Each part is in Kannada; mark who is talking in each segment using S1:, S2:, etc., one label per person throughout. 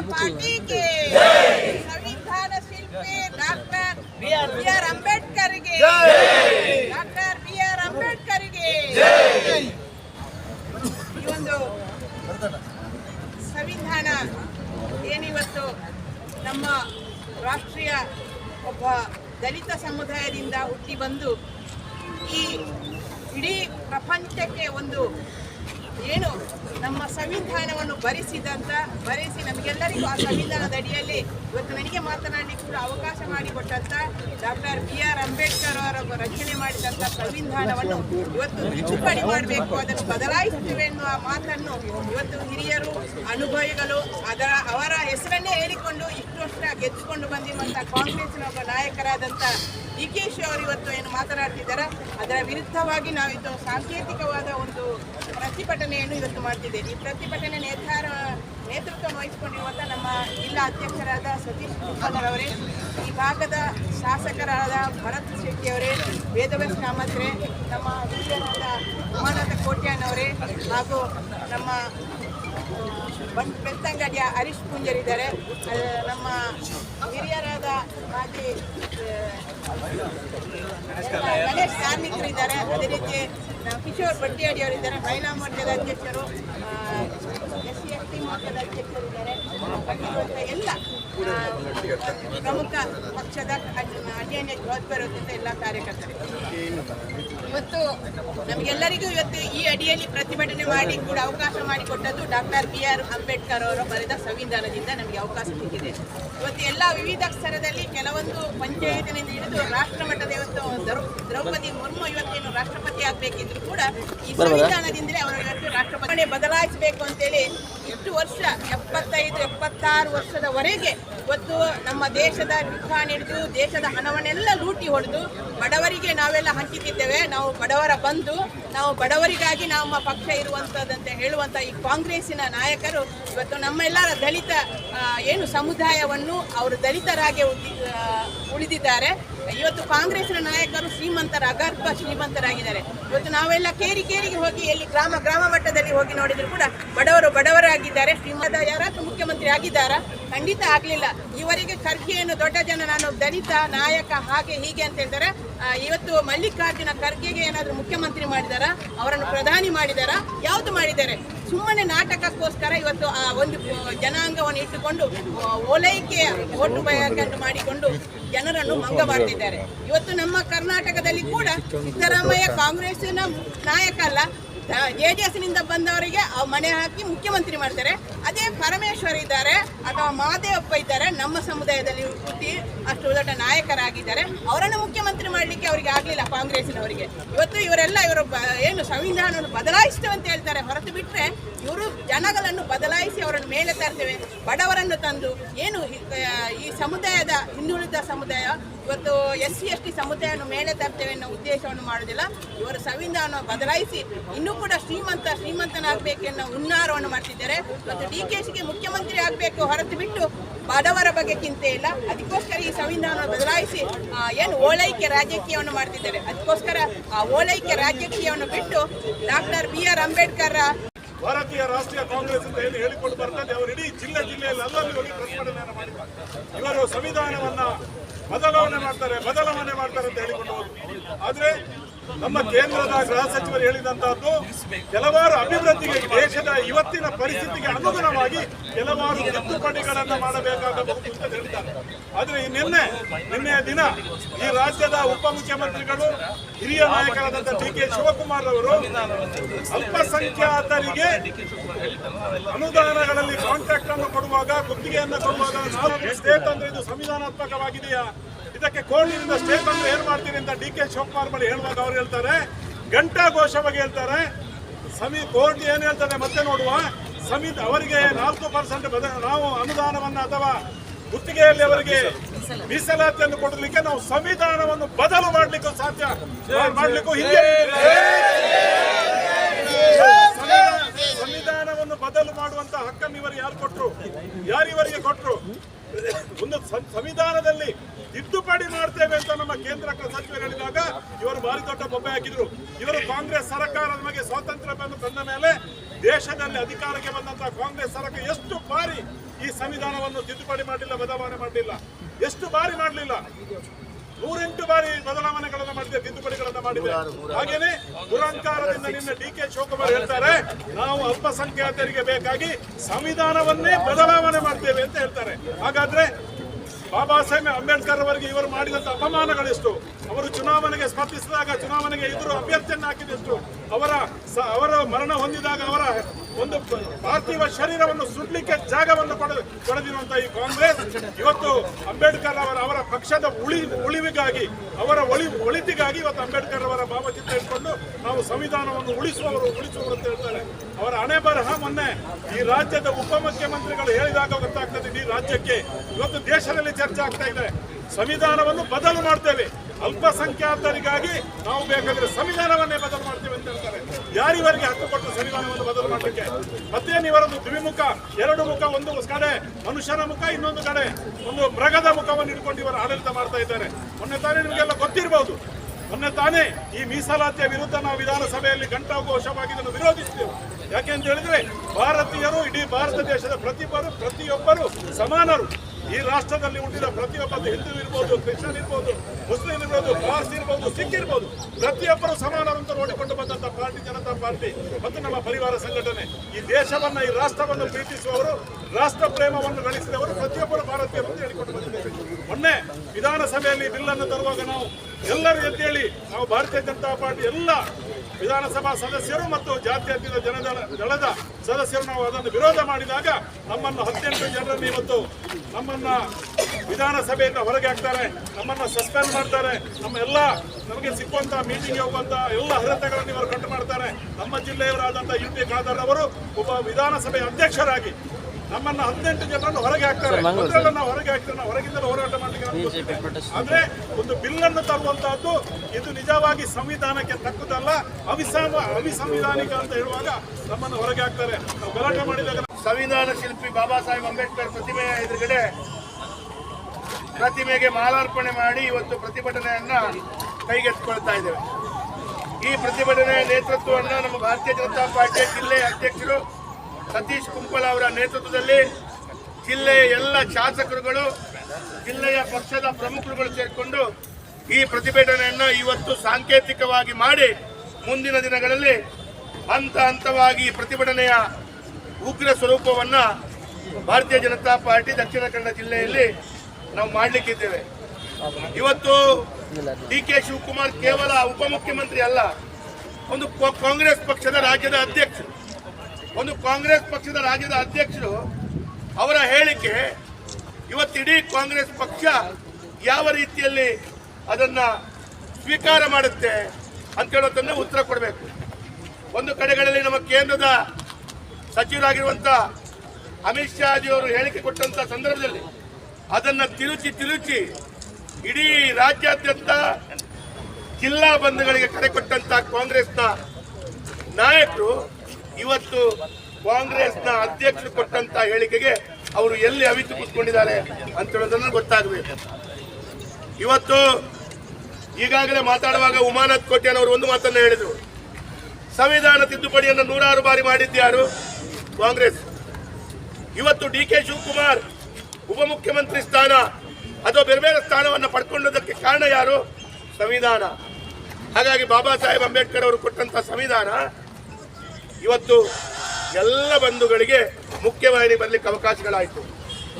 S1: पार्टी के संविधान शिल्पी डॉक्टर बी आर अंबेडकर ಗೆ ಡಾಕ್ಟರ್ ಬಿ ಆರ್ ಅಂಬೇಡ್ಕರ್ ಗೆ ಈ ಒಂದು ಸಂವಿಧಾನ ಏನಿವತ್ತು ನಮ್ಮ ರಾಷ್ಟ್ರೀಯ ಒಬ್ಬ ದಲಿತ ಸಮುದಾಯದಿಂದ ಹುಟ್ಟಿ ಬಂದು ಈ ಇಡೀ ಪ್ರಪಂಚಕ್ಕೆ ಒಂದು ಏನು ನಮ್ಮ ಸಂವಿಧಾನವನ್ನು ಭರಿಸಿದಂತ ಬರೆಸಿ ನಮಗೆಲ್ಲರಿಗೂ ಆ ಸಂವಿಧಾನದ ಅಡಿಯಲ್ಲಿ ಇವತ್ತು ನನಗೆ ಮಾತನಾಡಲಿಕ್ಕೆ ಕೂಡ ಅವಕಾಶ ಮಾಡಿಕೊಟ್ಟಂತ ಡಾಕ್ಟರ್ ಬಿ ಆರ್ ಅಂಬೇಡ್ಕರ್ ಅವರ ರಚನೆ ಮಾಡಿದಂಥ ಸಂವಿಧಾನವನ್ನು ಇವತ್ತು ತಿದ್ದುಪಡಿ ಮಾಡಬೇಕು. ಅದನ್ನು ಬದಲಾಯಿಸುತ್ತೇವೆ ಎನ್ನುವ ಮಾತನ್ನು ಇವತ್ತು ಹಿರಿಯರು, ಅನುಭವಿಗಳು, ಅದರ ಅವರ ಹೆಸರನ್ನೇ ಹೇಳಿಕೊಂಡು ಇಷ್ಟು ವರ್ಷ ಗೆದ್ದುಕೊಂಡು ಬಂದಿರುವಂಥ ಕಾಂಗ್ರೆಸ್ನ ಒಬ್ಬ ನಾಯಕರಾದಂಥ ಡಿ ಕೆ ಶಿ ಅವರು ಇವತ್ತು ಏನು ಮಾತನಾಡ್ತಿದ್ದಾರೆ, ಅದರ ವಿರುದ್ಧವಾಗಿ ನಾವು ಸಾಂಕೇತಿಕವಾದ ಒಂದು ಪ್ರತಿಭಟನೆಯನ್ನು ಇವತ್ತು ಮಾಡ್ತಿದ್ದೇವೆ. ಈ ಪ್ರತಿಭಟನೆ ನಿರ್ಧಾರ ನೇತೃತ್ವ ವಹಿಸಿಕೊಂಡಿರುವಂಥ ನಮ್ಮ ಜಿಲ್ಲಾ ಅಧ್ಯಕ್ಷರಾದ ಸತೀಶ್ ಕುಮಾರ್ ಅವರೇ, ಈ ಭಾಗದ ಶಾಸಕರಾದ ಭರತ್ ಶೆಟ್ಟಿ ಅವರೇ, ವೇದವ್ಯಾಸ ಕಾಮತ್ರೆ ನಮ್ಮ ಹಿರಿಯರಾದ ಉಮಾನಾಥ ಕೋಟ್ಯಾನವರೇ ಹಾಗೂ ನಮ್ಮ ಬಟ್ ಬೆತ್ತಂಗಡಿಯ ಹರೀಶ್ ಪೂಂಜರಿದ್ದಾರೆ ನಮ್ಮ ಹಿರಿಯರಾದ ಮಾಜಿ ಗಣೇಶ್ ಕಾರ್ಮಿಕರಿದ್ದಾರೆ ಅದೇ ರೀತಿ, ಕಿಶೋರ್ ಬಡ್ಡಿಯಾಡಿ ಅವರಿದ್ದಾರೆ ಮಹಿಳಾ ಮೋರ್ಚಾದ ಅಧ್ಯಕ್ಷರು ಎಲ್ಲ ಪ್ರಮುಖ ಪಕ್ಷದ ಅಡ್ಡಿಯನ್ನೇ ಜವಾಬ್ದಾರಿಯುತ ಎಲ್ಲ ಕಾರ್ಯಕರ್ತರು. ಇವತ್ತು ನಮಗೆಲ್ಲರಿಗೂ ಇವತ್ತು ಈ ಅಡಿಯಲ್ಲಿ ಪ್ರತಿಭಟನೆ ಮಾಡಿ ಕೂಡ ಅವಕಾಶ ಮಾಡಿಕೊಟ್ಟದ್ದು ಡಾಕ್ಟರ್ ಬಿ ಆರ್ ಅಂಬೇಡ್ಕರ್ ಅವರು ಬರೆದ ಸಂವಿಧಾನದಿಂದ ನಮಗೆ ಅವಕಾಶ ಸಿಕ್ಕಿದೆ. ಇವತ್ತು ಎಲ್ಲ ವಿವಿಧ ಸ್ತರದಲ್ಲಿ ಕೆಲವೊಂದು ಪಂಚಾಯತಿನಿಂದ ಹಿಡಿದು ರಾಷ್ಟ್ರ ಮಟ್ಟದ ಇವತ್ತು ದ್ರೌಪದಿ ಮುರ್ಮು ಇವತ್ತೇನು ರಾಷ್ಟ್ರಪತಿ ಆಗಬೇಕಿದ್ರು ಕೂಡ ಈ ಸಂವಿಧಾನದಿಂದಲೇ ಅವರು ಇವತ್ತು ರಾಷ್ಟ್ರಪತಿ ಬದಲಾಯಿಸಬೇಕು ಅಂತೇಳಿ ಇಷ್ಟು ವರ್ಷ ಎಪ್ಪತ್ತೈದು ಎಪ್ಪತ್ತಾರು ವರ್ಷದವರೆಗೆ ಇವತ್ತು ನಮ್ಮ ದೇಶದ ಹಿಡಿದು ದೇಶದ ಹಣವನ್ನೆಲ್ಲ ಲೂಟಿ ಹೊಡೆದು ಬಡವರಿಗೆ ನಾವೆಲ್ಲ ಹಂಚಿಕಿದ್ದೇವೆ ನಾವು ಬಡವರ ಬಂದು ನಾವು ಬಡವರಿಗಾಗಿ ನಮ್ಮ ಪಕ್ಷ ಇರುವಂಥದ್ದಂತ ಹೇಳುವಂಥ ಈ ಕಾಂಗ್ರೆಸ್ಸಿನ ನಾಯಕರು ಇವತ್ತು ನಮ್ಮೆಲ್ಲರ ದಲಿತ ಏನು ಸಮುದಾಯವನ್ನು ಅವರು ದಲಿತರಾಗಿ ಉಳಿದಿದ್ದಾರೆ. ಇವತ್ತು ಕಾಂಗ್ರೆಸ್ನ ನಾಯಕರು ಶ್ರೀಮಂತರ, ಅಗರ್ಭ ಶ್ರೀಮಂತರಾಗಿದ್ದಾರೆ. ಇವತ್ತು ನಾವೆಲ್ಲ ಕೇರಿ ಕೇರಿಗೆ ಹೋಗಿ ಎಲ್ಲಿ ಗ್ರಾಮ ಗ್ರಾಮ ಮಟ್ಟದಲ್ಲಿ ಹೋಗಿ ನೋಡಿದ್ರು ಕೂಡ ಬಡವರು ಬಡವರಾಗಿದ್ದಾರೆ. ಶ್ರೀಮಂತ ಯಾರಾದ್ರೂ ಮುಖ್ಯಮಂತ್ರಿ ಆಗಿದ್ದಾರಾ? ಖಂಡಿತ ಆಗಲಿಲ್ಲ. ಇವರಿಗೆ ಖರ್ಗೆಯನ್ನು ದೊಡ್ಡ ಜನ, ನಾನು ದಲಿತ, ನಾಯಕ, ಹಾಗೆ ಹೀಗೆ ಅಂತ ಹೇಳ್ತಾರೆ. ಇವತ್ತು ಮಲ್ಲಿಕಾರ್ಜುನ ಖರ್ಗೆಗೆ ಏನಾದರೂ ಮುಖ್ಯಮಂತ್ರಿ ಮಾಡಿದಾರ? ಅವರನ್ನು ಪ್ರಧಾನಿ ಮಾಡಿದಾರ? ಯಾವುದು ಮಾಡಿದ್ದಾರೆ? ಸುಮ್ಮನೆ ನಾಟಕಕ್ಕೋಸ್ಕರ ಇವತ್ತು ಆ ಒಂದು ಜನಾಂಗವನ್ನು ಇಟ್ಟುಕೊಂಡು ಓಲೈಕೆಯ ಓಲೈಕೆ ಓಟು ಬಯಕೆಯನ್ನು ಮಾಡಿಕೊಂಡು ಜನರನ್ನು ಮಂಗ ಮಾಡ್ತಿದ್ದಾರೆ ಇವತ್ತು ನಮ್ಮ ಕರ್ನಾಟಕದಲ್ಲಿ ಕೂಡ ಸಿದ್ದರಾಮಯ್ಯ ಕಾಂಗ್ರೆಸ್ಸಿನ ನಾಯಕ ಅಲ್ಲ ಜೆ ಡಿ ಎಸ್ನಿಂದ ಬಂದವರಿಗೆ ಮನೆ ಹಾಕಿ ಮುಖ್ಯಮಂತ್ರಿ ಮಾಡ್ತಾರೆ. ಅದೇ ಪರಮೇಶ್ವರ್ ಇದ್ದಾರೆ, ಅಥವಾ ಮಹದೇವಪ್ಪ ಇದ್ದಾರೆ, ನಮ್ಮ ಸಮುದಾಯದಲ್ಲಿ ಹುಟ್ಟಿ ಅಷ್ಟು ದೊಡ್ಡ ನಾಯಕರಾಗಿದ್ದಾರೆ. ಅವರನ್ನು ಮುಖ್ಯಮಂತ್ರಿ ಮಾಡಲಿಕ್ಕೆ ಅವರಿಗೆ ಆಗಲಿಲ್ಲ ಕಾಂಗ್ರೆಸ್ನವರಿಗೆ ಇವತ್ತು ಇವರೆಲ್ಲ ಇವರು ಏನು ಸಂವಿಧಾನವನ್ನು ಬದಲಾಯಿಸ್ತೇವೆ ಅಂತ ಹೇಳ್ತಾರೆ. ಹೊರತು ಬಿಟ್ಟರೆ ಇವರು ಜನಗಳನ್ನು ಬದಲಾಯಿಸಿ ಅವರನ್ನು ಮೇಲೆ ತರ್ತೇವೆ. ಬಡವರನ್ನು ತಂದು ಏನು ಈ ಸಮುದಾಯದ ಹಿಂದುಳಿದ ಸಮುದಾಯ, ಇವತ್ತು ಎಸ್ ಸಿ, ಎಸ್ ಟಿ ಸಮುದಾಯವನ್ನು ಮೇಲೆ ತರ್ತೇವೆ ಅನ್ನೋ ಉದ್ದೇಶವನ್ನು ಮಾಡೋದಿಲ್ಲ ಇವರು ಸಂವಿಧಾನವನ್ನು ಬದಲಾಯಿಸಿ ಇನ್ನೂ ಕೂಡ ಶ್ರೀಮಂತ ಶ್ರೀಮಂತನಾಗಬೇಕೆನ್ನೋ ಹುನ್ನಾರವನ್ನು ಮಾಡ್ತಿದ್ದಾರೆ. ಮತ್ತು ಡಿ ಕೆ ಶಿಗೆ ಮುಖ್ಯಮಂತ್ರಿ ಆಗಬೇಕು ಹೊರತು ಬಿಟ್ಟು ಬಡವರ ಬಗ್ಗೆ ಚಿಂತೆ ಇಲ್ಲ. ಅದಕ್ಕೋಸ್ಕರ ಈ ಸಂವಿಧಾನ ಬದಲಾಯಿಸಿ ಏನು ಓಲೈಕೆ ರಾಜಕೀಯವನ್ನು ಮಾಡ್ತಿದ್ದಾರೆ. ಅದಕ್ಕೋಸ್ಕರ, ಆ, ಓಲೈಕೆ ರಾಜಕೀಯವನ್ನು ಬಿಟ್ಟು ಡಾಕ್ಟರ್ ಬಿ ಆರ್ ಅಂಬೇಡ್ಕರ್
S2: ಭಾರತೀಯ ರಾಷ್ಟ್ರೀಯ ಕಾಂಗ್ರೆಸ್ ಅಂತ ಏನು ಹೇಳಿಕೊಂಡು ಬರ್ತದೆ ಅವರು ಇಡೀ ಜಿಲ್ಲೆ ಜಿಲ್ಲೆಯಲ್ಲಿ ಅಲ್ಲಲ್ಲಿ ಹೋಗಿ ಪ್ರತಿಭಟನೆಯನ್ನು ಮಾಡಿದ್ದಾರೆ. ಇವರು ಸಂವಿಧಾನವನ್ನ ಬದಲಾವಣೆ ಮಾಡ್ತಾರೆ ಬದಲಾವಣೆ ಮಾಡ್ತಾರೆ ಅಂತ ಹೇಳಿಕೊಂಡು ಆದ್ರೆ ನಮ್ಮ ಕೇಂದ್ರದ ಗೃಹ ಸಚಿವರು ಹೇಳಿದಂತಹದ್ದು, ಕೆಲವಾರು ಅಭಿವೃದ್ಧಿಗೆ ದೇಶದ ಇವತ್ತಿನ ಪರಿಸ್ಥಿತಿಗೆ ಅನುಗುಣವಾಗಿ ಕೆಲವಾರು ತಿದ್ದುಪಡಿಗಳನ್ನು ಮಾಡಬೇಕಾಗಬಹುದು ಅಂತ ಹೇಳಿದ್ದಾರೆ. ಆದ್ರೆ ಈ ನಿನ್ನೆ, ನಿನ್ನೆಯ ದಿನ ಈ ರಾಜ್ಯದ ಉಪಮುಖ್ಯಮಂತ್ರಿಗಳು, ಹಿರಿಯ ನಾಯಕರಾದಂತಹ ಡಿ ಕೆ ಶಿವಕುಮಾರ್ ಅವರು ಅಲ್ಪಸಂಖ್ಯಾತರಿಗೆ ಅನುದಾನಗಳಲ್ಲಿ ಕಾಂಟ್ರಾಕ್ಟ್ ಅನ್ನು ಕೊಡುವಾಗ, ಗುತ್ತಿಗೆಯನ್ನು ಕೊಡುವಾಗ ಸ್ಟೇಟ್ ಅಂದ್ರೆ ಇದು ಸಂವಿಧಾನಾತ್ಮಕವಾಗಿದೆಯಾ? ಇದಕ್ಕೆ ಕೋರ್ಟಿನಿಂದ ಸ್ಟೇ ಅಂದ್ರೆ ಏನ್ ಮಾಡ್ತೀನಿ ಅಂತ ಡಿ ಕೆ ಶಿವಕುಮಾರ್ ಬಳಿ ಹೇಳುವಾಗ ಅವ್ರು ಹೇಳ್ತಾರೆ ಗಂಟಾ ಘೋಷವಾಗಿ ಹೇಳ್ತಾರೆ. ಸಮಿ ಕೋರ್ಟ್ ಏನ್ ಹೇಳ್ತಾರೆ ಮತ್ತೆ ನೋಡುವ. ಸಮಿತಿ ಅವರಿಗೆ ನಾಲ್ಕು ಪರ್ಸೆಂಟ್ ನಾವು ಅನುದಾನವನ್ನ ಅಥವಾ ಗುತ್ತಿಗೆಯಲ್ಲಿ ಅವರಿಗೆ ಮೀಸಲಾತಿಯನ್ನು ಕೊಡಲಿಕ್ಕೆ ನಾವು ಸಂವಿಧಾನವನ್ನು ಬದಲು ಮಾಡಲಿಕ್ಕೂ ಸಾಧ್ಯ. ಮಾಡ್ಲಿಕ್ಕೂ ಹಿಂದೆ ಸಂವಿಧಾನ- ಸಂವಿಧಾನವನ್ನು ಬದಲು ಮಾಡುವಂತ ಹಕ್ಕನ್ನು ಇವರು ಯಾರು ಕೊಟ್ಟರು ಯಾರಿವರಿಗೆ ಕೊಟ್ಟರು ಒಂದು ಸಂವಿಧಾನದಲ್ಲಿ ತಿದ್ದುಪಡಿ ಮಾಡ್ತೇವೆ ಅಂತ ನಮ್ಮ ಕೇಂದ್ರ ಸಚಿವರು ಹೇಳಿದಾಗ ಇವರು ಭಾರಿ ದೊಡ್ಡ ಬೊಬ್ಬೆ ಹಾಕಿದ್ರು. ಇವರು ಕಾಂಗ್ರೆಸ್ ಸರ್ಕಾರ ನಮಗೆ ಸ್ವಾತಂತ್ರ್ಯ ಬಂದು ತಂದ ಮೇಲೆ ದೇಶದಲ್ಲಿ ಅಧಿಕಾರಕ್ಕೆ ಬಂದಂತಹ ಕಾಂಗ್ರೆಸ್ ಸರ್ಕಾರ ಎಷ್ಟು ಬಾರಿ ಈ ಸಂವಿಧಾನವನ್ನು ತಿದ್ದುಪಡಿ ಮಾಡಲಿಲ್ಲ, ಬದಲಾವಣೆ ಮಾಡಲಿಲ್ಲ? ಎಷ್ಟು ಬಾರಿ ಮಾಡಲಿಲ್ಲ? ನೂರೆಂಟು ಬಾರಿ ಬದಲಾವಣೆಗಳನ್ನು ಮಾಡಿದೆ ತಿದ್ದುಪಡಿಗಳನ್ನು ಮಾಡಿದೆ. ಹಾಗೇನೆ ದುರಂಕಾರದಿಂದ ನಿನ್ನ ಡಿ ಕೆ ಶಿವಕುಮಾರ್ ಹೇಳ್ತಾರೆ ನಾವು ಅಲ್ಪಸಂಖ್ಯಾತರಿಗೆ ಬೇಕಾಗಿ ಸಂವಿಧಾನವನ್ನೇ ಬದಲಾವಣೆ ಮಾಡ್ತೇವೆ ಅಂತ ಹೇಳ್ತಾರೆ. ಹಾಗಾದ್ರೆ ಬಾಬಾ ಸಾಹೇಬ್ ಅಂಬೇಡ್ಕರ್ ಅವರಿಗೆ ಇವರು ಮಾಡಿದಂತ ಅಪಮಾನಗಳೆಷ್ಟು ಅವರು ಚುನಾವಣೆಗೆ ಸ್ಪರ್ಧಿಸಿದಾಗ ಚುನಾವಣೆಗೆ ಎದುರು ಅಭ್ಯರ್ಥಿಯನ್ನು ಹಾಕಿದಷ್ಟು ಅವರ ಅವರ ಮರಣ ಹೊಂದಿದಾಗ ಅವರ ಒಂದು ಪಾರ್ಥಿವ ಶರೀರವನ್ನು ಸುಡ್ಲಿಕ್ಕೆ ಜಾಗವನ್ನು ಕೊಡ ಕೊಡದಿರುವಂತಹ ಈ ಕಾಂಗ್ರೆಸ್, ಇವತ್ತು ಅಂಬೇಡ್ಕರ್ ಅವರ ಅವರ ಪಕ್ಷದ ಉಳಿ, ಉಳಿವಿಗಾಗಿ, ಅವರ ಒಳಿ, ಒಳಿತಿಗಾಗಿ ಇವತ್ತು ಅಂಬೇಡ್ಕರ್ ಅವರ ಭಾವಚಿತ್ರ ಇಟ್ಕೊಂಡು ನಾವು ಸಂವಿಧಾನವನ್ನು ಉಳಿಸುವವರು ಉಳಿಸುವವರು ಅಂತ ಹೇಳ್ತಾರೆ. ಅವರ ಹಣೆ ಬರಹ ಮೊನ್ನೆ ಈ ರಾಜ್ಯದ ಉಪಮುಖ್ಯಮಂತ್ರಿಗಳು ಹೇಳಿದಾಗ ಗೊತ್ತಾಗ್ತದೆ, ಇಡೀ ರಾಜ್ಯಕ್ಕೆ ಇವತ್ತು ದೇಶದಲ್ಲಿ ಚರ್ಚೆ ಆಗ್ತಾ ಇದೆ. ಸಂವಿಧಾನವನ್ನು ಬದಲು ಮಾಡ್ತೇವೆ. ಅಲ್ಪಸಂಖ್ಯಾತರಿಗಾಗಿ ನಾವು ಬೇಕಾದ್ರೆ ಸಂವಿಧಾನವನ್ನೇ ಬದಲು ಮಾಡ್ತೇವೆ ಅಂತ ಹೇಳ್ತಾರೆ. ಯಾರಿವರಿಗೆ ಹಕ್ಕು ಕೊಟ್ಟು ಸಂವಿಧಾನವನ್ನು ಬದಲು ಮಾಡಲಿಕ್ಕೆ? ಮತ್ತೇನು ಇವರೊಂದು ದ್ವಿಮುಖ, ಎರಡು ಮುಖ, ಒಂದು ಕಡೆ ಮನುಷ್ಯನ ಮುಖ, ಇನ್ನೊಂದು ಕಡೆ ಒಂದು ಮೃಗದ ಮುಖವನ್ನು ಇಟ್ಕೊಂಡು ಇವರು ಆಡಳಿತ ಮಾಡ್ತಾ ಇದ್ದಾರೆ. ಮೊನ್ನೆ ತಾನೇ ನಿಮಗೆಲ್ಲ ಗೊತ್ತಿರಬಹುದು ಮೊನ್ನೆ ತಾನೇ ಈ ಮೀಸಲಾತಿಯ ವಿರುದ್ಧ ನಾವು ವಿಧಾನಸಭೆಯಲ್ಲಿ ಇದನ್ನು ವಿರೋಧಿಸಿದೆವು. ಯಾಕೆ ಅಂತ ಹೇಳಿದ್ರೆ ಭಾರತೀಯರು ಇಡೀ ಭಾರತ ದೇಶದ ಪ್ರತಿಭರು, ಪ್ರತಿಯೊಬ್ಬರು ಸಮಾನರು. ಈ ರಾಷ್ಟ್ರದಲ್ಲಿ ಹುಟ್ಟಿದ ಪ್ರತಿಯೊಬ್ಬ ಹಿಂದೂ ಇರ್ಬೋದು, ಕ್ರಿಶ್ಚಿಯನ್ ಇರ್ಬೋದು, ಮುಸ್ಲಿಂ ಇರ್ಬೋದು, ಪಾರ್ಸಿ ಇರ್ಬೋದು, ಸಿಖ್ ಇರ್ಬೋದು, ಪ್ರತಿಯೊಬ್ಬರು ಸಮಾನರು ಅಂತ ನೋಡಿಕೊಂಡು ಬಂದಂತ ಪಾರ್ಟಿ, ಜನತಾ ಪಾರ್ಟಿ ಮತ್ತು ನಮ್ಮ ಪರಿವಾರ ಸಂಘಟನೆ. ಈ ದೇಶವನ್ನ, ಈ ರಾಷ್ಟ್ರವನ್ನು ಪ್ರೀತಿಸುವವರು, ರಾಷ್ಟ್ರ ಪ್ರೇಮವನ್ನು ಗಳಿಸಿದವರು ಪ್ರತಿಯೊಬ್ಬರು ಭಾರತೀಯರು ಅಂತ ಹೇಳಿಕೊಂಡು ಬಂದಿದ್ದೇವೆ. ಮೊನ್ನೆ ವಿಧಾನಸಭೆಯಲ್ಲಿ ಬಿಲ್ ಅನ್ನು ತರುವಾಗ ನಾವು ಎಲ್ಲರೂ ಎದ್ದೇಳಿ, ನಾವು ಭಾರತೀಯ ಜನತಾ ಪಾರ್ಟಿ ಎಲ್ಲ ವಿಧಾನಸಭಾ ಸದಸ್ಯರು ಮತ್ತು ಜಾತ್ಯತೀತ ಜನದಳ ದಳದ ಸದಸ್ಯರು ನಾವು ಅದನ್ನು ವಿರೋಧ ಮಾಡಿದಾಗ ನಮ್ಮನ್ನು ಹದಿನೆಂಟು ಜನರನ್ನು ಇವತ್ತು ನಮ್ಮನ್ನ ವಿಧಾನಸಭೆಯಿಂದ ಹೊರಗೆ ಹಾಕ್ತಾರೆ, ನಮ್ಮನ್ನ ಸಸ್ಪೆಂಡ್ ಮಾಡ್ತಾರೆ, ನಮ್ಮ ಎಲ್ಲ ನಮಗೆ ಸಿಕ್ಕುವಂತಹ ಮೀಟಿಂಗ್ ಹೋಗುವಂಥ ಎಲ್ಲ ಅರ್ಹತೆಗಳನ್ನು ಇವರು ಕಟ್ ಮಾಡ್ತಾರೆ. ನಮ್ಮ ಜಿಲ್ಲೆಯವರಾದಂತಹ ಯು ಪಿ ಖಾದರ್ ಅವರು ಒಬ್ಬ ವಿಧಾನಸಭೆ ಅಧ್ಯಕ್ಷರಾಗಿ ನಮ್ಮನ್ನ ಹದಿನೆಂಟು ಜನರನ್ನು ಹೊರಗೆ ಹಾಕ್ತಾರೆ. ನಾವು ಹೊರಗೆ ಹಾಕ್ತಾರೆ ನಾವು ಹೊರಗಿಂದ ಹೋರಾಟ ಮಾಡಲಿಕ್ಕೆ ಅಂದ್ರೆ ಒಂದು ಬಿಲ್ ಅನ್ನು ತರುವಂತಹದ್ದು ಇದು ನಿಜವಾಗಿ ಸಂವಿಧಾನಕ್ಕೆ ತಕ್ಕದಲ್ಲ. ಅವಿಸಾಮ ಅವಿಸಂವಿಧಾನಿಕ ಅಂತ ಹೇಳುವಾಗ ನಮ್ಮನ್ನು ಹೊರಗೆ ಹಾಕ್ತಾರೆ. ನಾವು ಗಲಾಟೆ ಮಾಡಿದಾಗ
S3: ಸಂವಿಧಾನ ಶಿಲ್ಪಿ ಬಾಬಾ ಸಾಹೇಬ್ ಅಂಬೇಡ್ಕರ್ ಪ್ರತಿಮೆ ಎದುರುಗಡೆ ಪ್ರತಿಮೆಗೆ ಮಾಲಾರ್ಪಣೆ ಮಾಡಿ ಇವತ್ತು ಪ್ರತಿಭಟನೆಯನ್ನ ಕೈಗೆತ್ತಿಕೊಳ್ತಾ ಇದ್ದೇವೆ. ಈ ಪ್ರತಿಭಟನೆಯ ನೇತೃತ್ವವನ್ನು ನಮ್ಮ ಭಾರತೀಯ ಜನತಾ ಪಾರ್ಟಿಯ ಜಿಲ್ಲೆಯ ಅಧ್ಯಕ್ಷರು ಸತೀಶ್ ಕುಂಪಲ ಅವರ ನೇತೃತ್ವದಲ್ಲಿ ಜಿಲ್ಲೆಯ ಎಲ್ಲ ಶಾಸಕರುಗಳು, ಜಿಲ್ಲೆಯ ಪಕ್ಷದ ಪ್ರಮುಖರುಗಳು ಸೇರಿಕೊಂಡು ಈ ಪ್ರತಿಭಟನೆಯನ್ನು ಇವತ್ತು ಸಾಂಕೇತಿಕವಾಗಿ ಮಾಡಿ ಮುಂದಿನ ದಿನಗಳಲ್ಲಿ ಹಂತ ಹಂತವಾಗಿ ಪ್ರತಿಭಟನೆಯ ಉಗ್ರ ಸ್ವರೂಪವನ್ನ ಭಾರತೀಯ ಜನತಾ ಪಾರ್ಟಿ ದಕ್ಷಿಣ ಕನ್ನಡ ಜಿಲ್ಲೆಯಲ್ಲಿ ನಾವು ಮಾಡಲಿಕ್ಕಿದ್ದೇವೆ ಇವತ್ತು ಡಿ ಕೆ ಶಿವಕುಮಾರ್ ಕೇವಲ ಉಪಮುಖ್ಯಮಂತ್ರಿ ಅಲ್ಲ, ಒಂದು ಕಾಂಗ್ರೆಸ್ ಪಕ್ಷದ ರಾಜ್ಯದ ಅಧ್ಯಕ್ಷರು. ಒಂದು ಕಾಂಗ್ರೆಸ್ ಪಕ್ಷದ ರಾಜ್ಯದ ಅಧ್ಯಕ್ಷರು ಅವರ ಹೇಳಿಕೆ ಇವತ್ತು ಇಡೀ ಕಾಂಗ್ರೆಸ್ ಪಕ್ಷ ಯಾವ ರೀತಿಯಲ್ಲಿ ಅದನ್ನ ಸ್ವೀಕಾರ ಮಾಡುತ್ತೆ ಅಂತ ಹೇಳೋದನ್ನ ಉತ್ತರ ಕೊಡಬೇಕು. ಒಂದು ಕಡೆಗಳಲ್ಲಿ ನಮ್ಮ ಕೇಂದ್ರದ ಸಚಿವರಾಗಿರುವಂತ ಅಮಿತ್ ಶಾ ಅವರು ಹೇಳಿಕೆ ಕೊಟ್ಟಂತ ಸಂದರ್ಭದಲ್ಲಿ ಅದನ್ನ ತಿರುಚಿ ತಿರುಚಿ ಇಡೀ ರಾಜ್ಯಾದ್ಯಂತ ಜಿಲ್ಲಾ ಬಂಧುಗಳಿಗೆ ಕರೆ ಕೊಟ್ಟಂತ ಕಾಂಗ್ರೆಸ್ನ ನಾಯಕರು ಇವತ್ತು ಕಾಂಗ್ರೆಸ್ನ ಅಧ್ಯಕ್ಷರು ಕೊಟ್ಟಂತ ಹೇಳಿಕೆಗೆ ಅವರು ಎಲ್ಲಿ ಅವಿತು ಕೂತ್ಕೊಂಡಿದ್ದಾರೆ ಅಂತ ಹೇಳೋದನ್ನ ಗೊತ್ತಾಗಬೇಕು ಇವತ್ತು ಈಗಾಗಲೇ ಮಾತಾಡುವಾಗ ಉಮಾನತ್ ಕೋಟ್ಯಾನ್ ಅವರು ಒಂದು ಮಾತನ್ನ ಹೇಳಿದರು. ಸಂವಿಧಾನ ತಿದ್ದುಪಡಿಯನ್ನು ನೂರಾರು ಬಾರಿ ಮಾಡಿದ್ಯಾರು ಕಾಂಗ್ರೆಸ್. ಇವತ್ತು ಡಿ ಕೆ ಶಿವಕುಮಾರ್ ಉಪಮುಖ್ಯಮಂತ್ರಿ ಸ್ಥಾನ ಅಥವಾ ಬೇರೆ ಬೇರೆ ಸ್ಥಾನವನ್ನು ಪಡ್ಕೊಂಡದಕ್ಕೆ ಕಾರಣ ಯಾರು? ಸಂವಿಧಾನ. ಹಾಗಾಗಿ ಬಾಬಾ ಸಾಹೇಬ್ ಅಂಬೇಡ್ಕರ್ ಅವರು ಕೊಟ್ಟಂತ ಸಂವಿಧಾನ ಇವತ್ತು ಎಲ್ಲ ಬಂಧುಗಳಿಗೆ ಮುಖ್ಯವಾಹಿನಿ ಬರಲಿಕ್ಕೆ ಅವಕಾಶಗಳಾಯಿತು.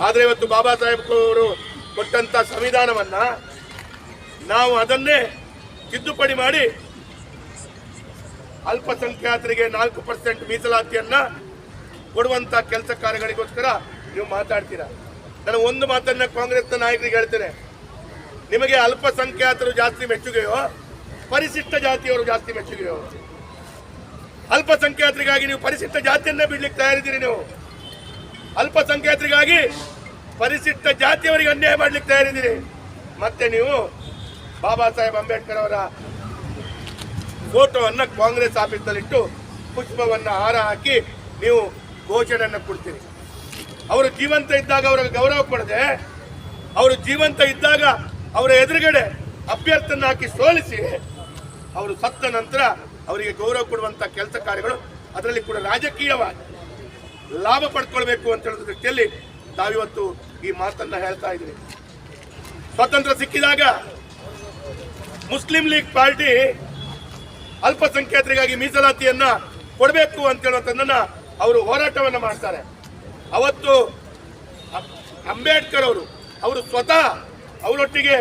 S3: ಆದರೆ ಇವತ್ತು ಬಾಬಾ ಸಾಹೇಬ್ ಅವರು ಕೊಟ್ಟಂತ ಸಂವಿಧಾನವನ್ನ ನಾವು ಅದನ್ನೇ ತಿದ್ದುಪಡಿ ಮಾಡಿ ಅಲ್ಪಸಂಖ್ಯಾತರಿಗೆ ನಾಲ್ಕು ಪರ್ಸೆಂಟ್ ಮೀಸಲಾತಿಯನ್ನ ಕೊಡುವಂಥ ಕೆಲಸ ಕಾರ್ಯಗಳಿಗೋಸ್ಕರ ನೀವು ಮಾತಾಡ್ತೀರಾ? ನಾನು ಒಂದು ಮಾತನ್ನ ಕಾಂಗ್ರೆಸ್ನ ನಾಯಕರಿಗೆ ಹೇಳ್ತೇನೆ. ನಿಮಗೆ ಅಲ್ಪಸಂಖ್ಯಾತರು ಜಾಸ್ತಿ ಮೆಚ್ಚುಗೆಯೋ, ಪರಿಶಿಷ್ಟ ಜಾತಿಯವರು ಜಾಸ್ತಿ ಮೆಚ್ಚುಗೆಯೋ ಅಲ್ಪಸಂಖ್ಯಾತರಿಗಾಗಿ ನೀವು ಪರಿಶಿಷ್ಟ ಜಾತಿಯನ್ನ ಬಿಡ್ಲಿಕ್ಕೆ ತಯಾರಿದ್ದೀರಿ ನೀವು. ಅಲ್ಪಸಂಖ್ಯಾತರಿಗಾಗಿ ಪರಿಶಿಷ್ಟ ಜಾತಿಯವರಿಗೆ ಅನ್ಯಾಯ ಮಾಡ್ಲಿಕ್ಕೆ ತಯಾರಿದ್ದೀರಿ. ಮತ್ತೆ ನೀವು ಬಾಬಾ ಸಾಹೇಬ್ ಅಂಬೇಡ್ಕರ್ ಅವರ ಫೋಟೋವನ್ನ ಕಾಂಗ್ರೆಸ್ ಆಫೀಸ್ನಲ್ಲಿಟ್ಟು ಪುಷ್ಪವನ್ನ ಹಾರ ಹಾಕಿ ನೀವು ಘೋಷಣೆಯನ್ನು ಕೊಡ್ತೀರಿ. ಅವರು ಜೀವಂತ ಇದ್ದಾಗ ಅವರ ಗೌರವ ಕೊಡದೆ ಅವರು ಜೀವಂತ ಇದ್ದಾಗ ಅವರ ಎದುರುಗಡೆ ಅಭ್ಯರ್ಥಿಯನ್ನ ಹಾಕಿ ಸೋಲಿಸಿ ಅವರು ಸತ್ತ ನಂತರ ಅವರಿಗೆ ಗೌರವ ಕೊಡುವಂಥ ಕೆಲಸ ಕಾರ್ಯಗಳು ಅದರಲ್ಲಿ ಕೂಡ ರಾಜಕೀಯವಾಗಿ ಲಾಭ ಪಡ್ಕೊಳ್ಬೇಕು ಅಂತ ಹೇಳೋದ್ರ ದೃಷ್ಟಿಯಲ್ಲಿ ನಾವಿವತ್ತು ಈ ಮಾತನ್ನ ಹೇಳ್ತಾ ಇದ್ದೀವಿ. ಸ್ವಾತಂತ್ರ್ಯ ಸಿಕ್ಕಿದಾಗ ಮುಸ್ಲಿಂ ಲೀಗ್ ಪಾರ್ಟಿ ಅಲ್ಪಸಂಖ್ಯಾತರಿಗಾಗಿ ಮೀಸಲಾತಿಯನ್ನ ಕೊಡಬೇಕು ಅಂತ ಹೇಳುವಂತದನ್ನ ಅವರು ಹೋರಾಟವನ್ನ ಮಾಡ್ತಾರೆ. ಅವತ್ತು ಅಂಬೇಡ್ಕರ್ ಅವರು ಅವರು ಸ್ವತಃ ಅವರೊಟ್ಟಿಗೆ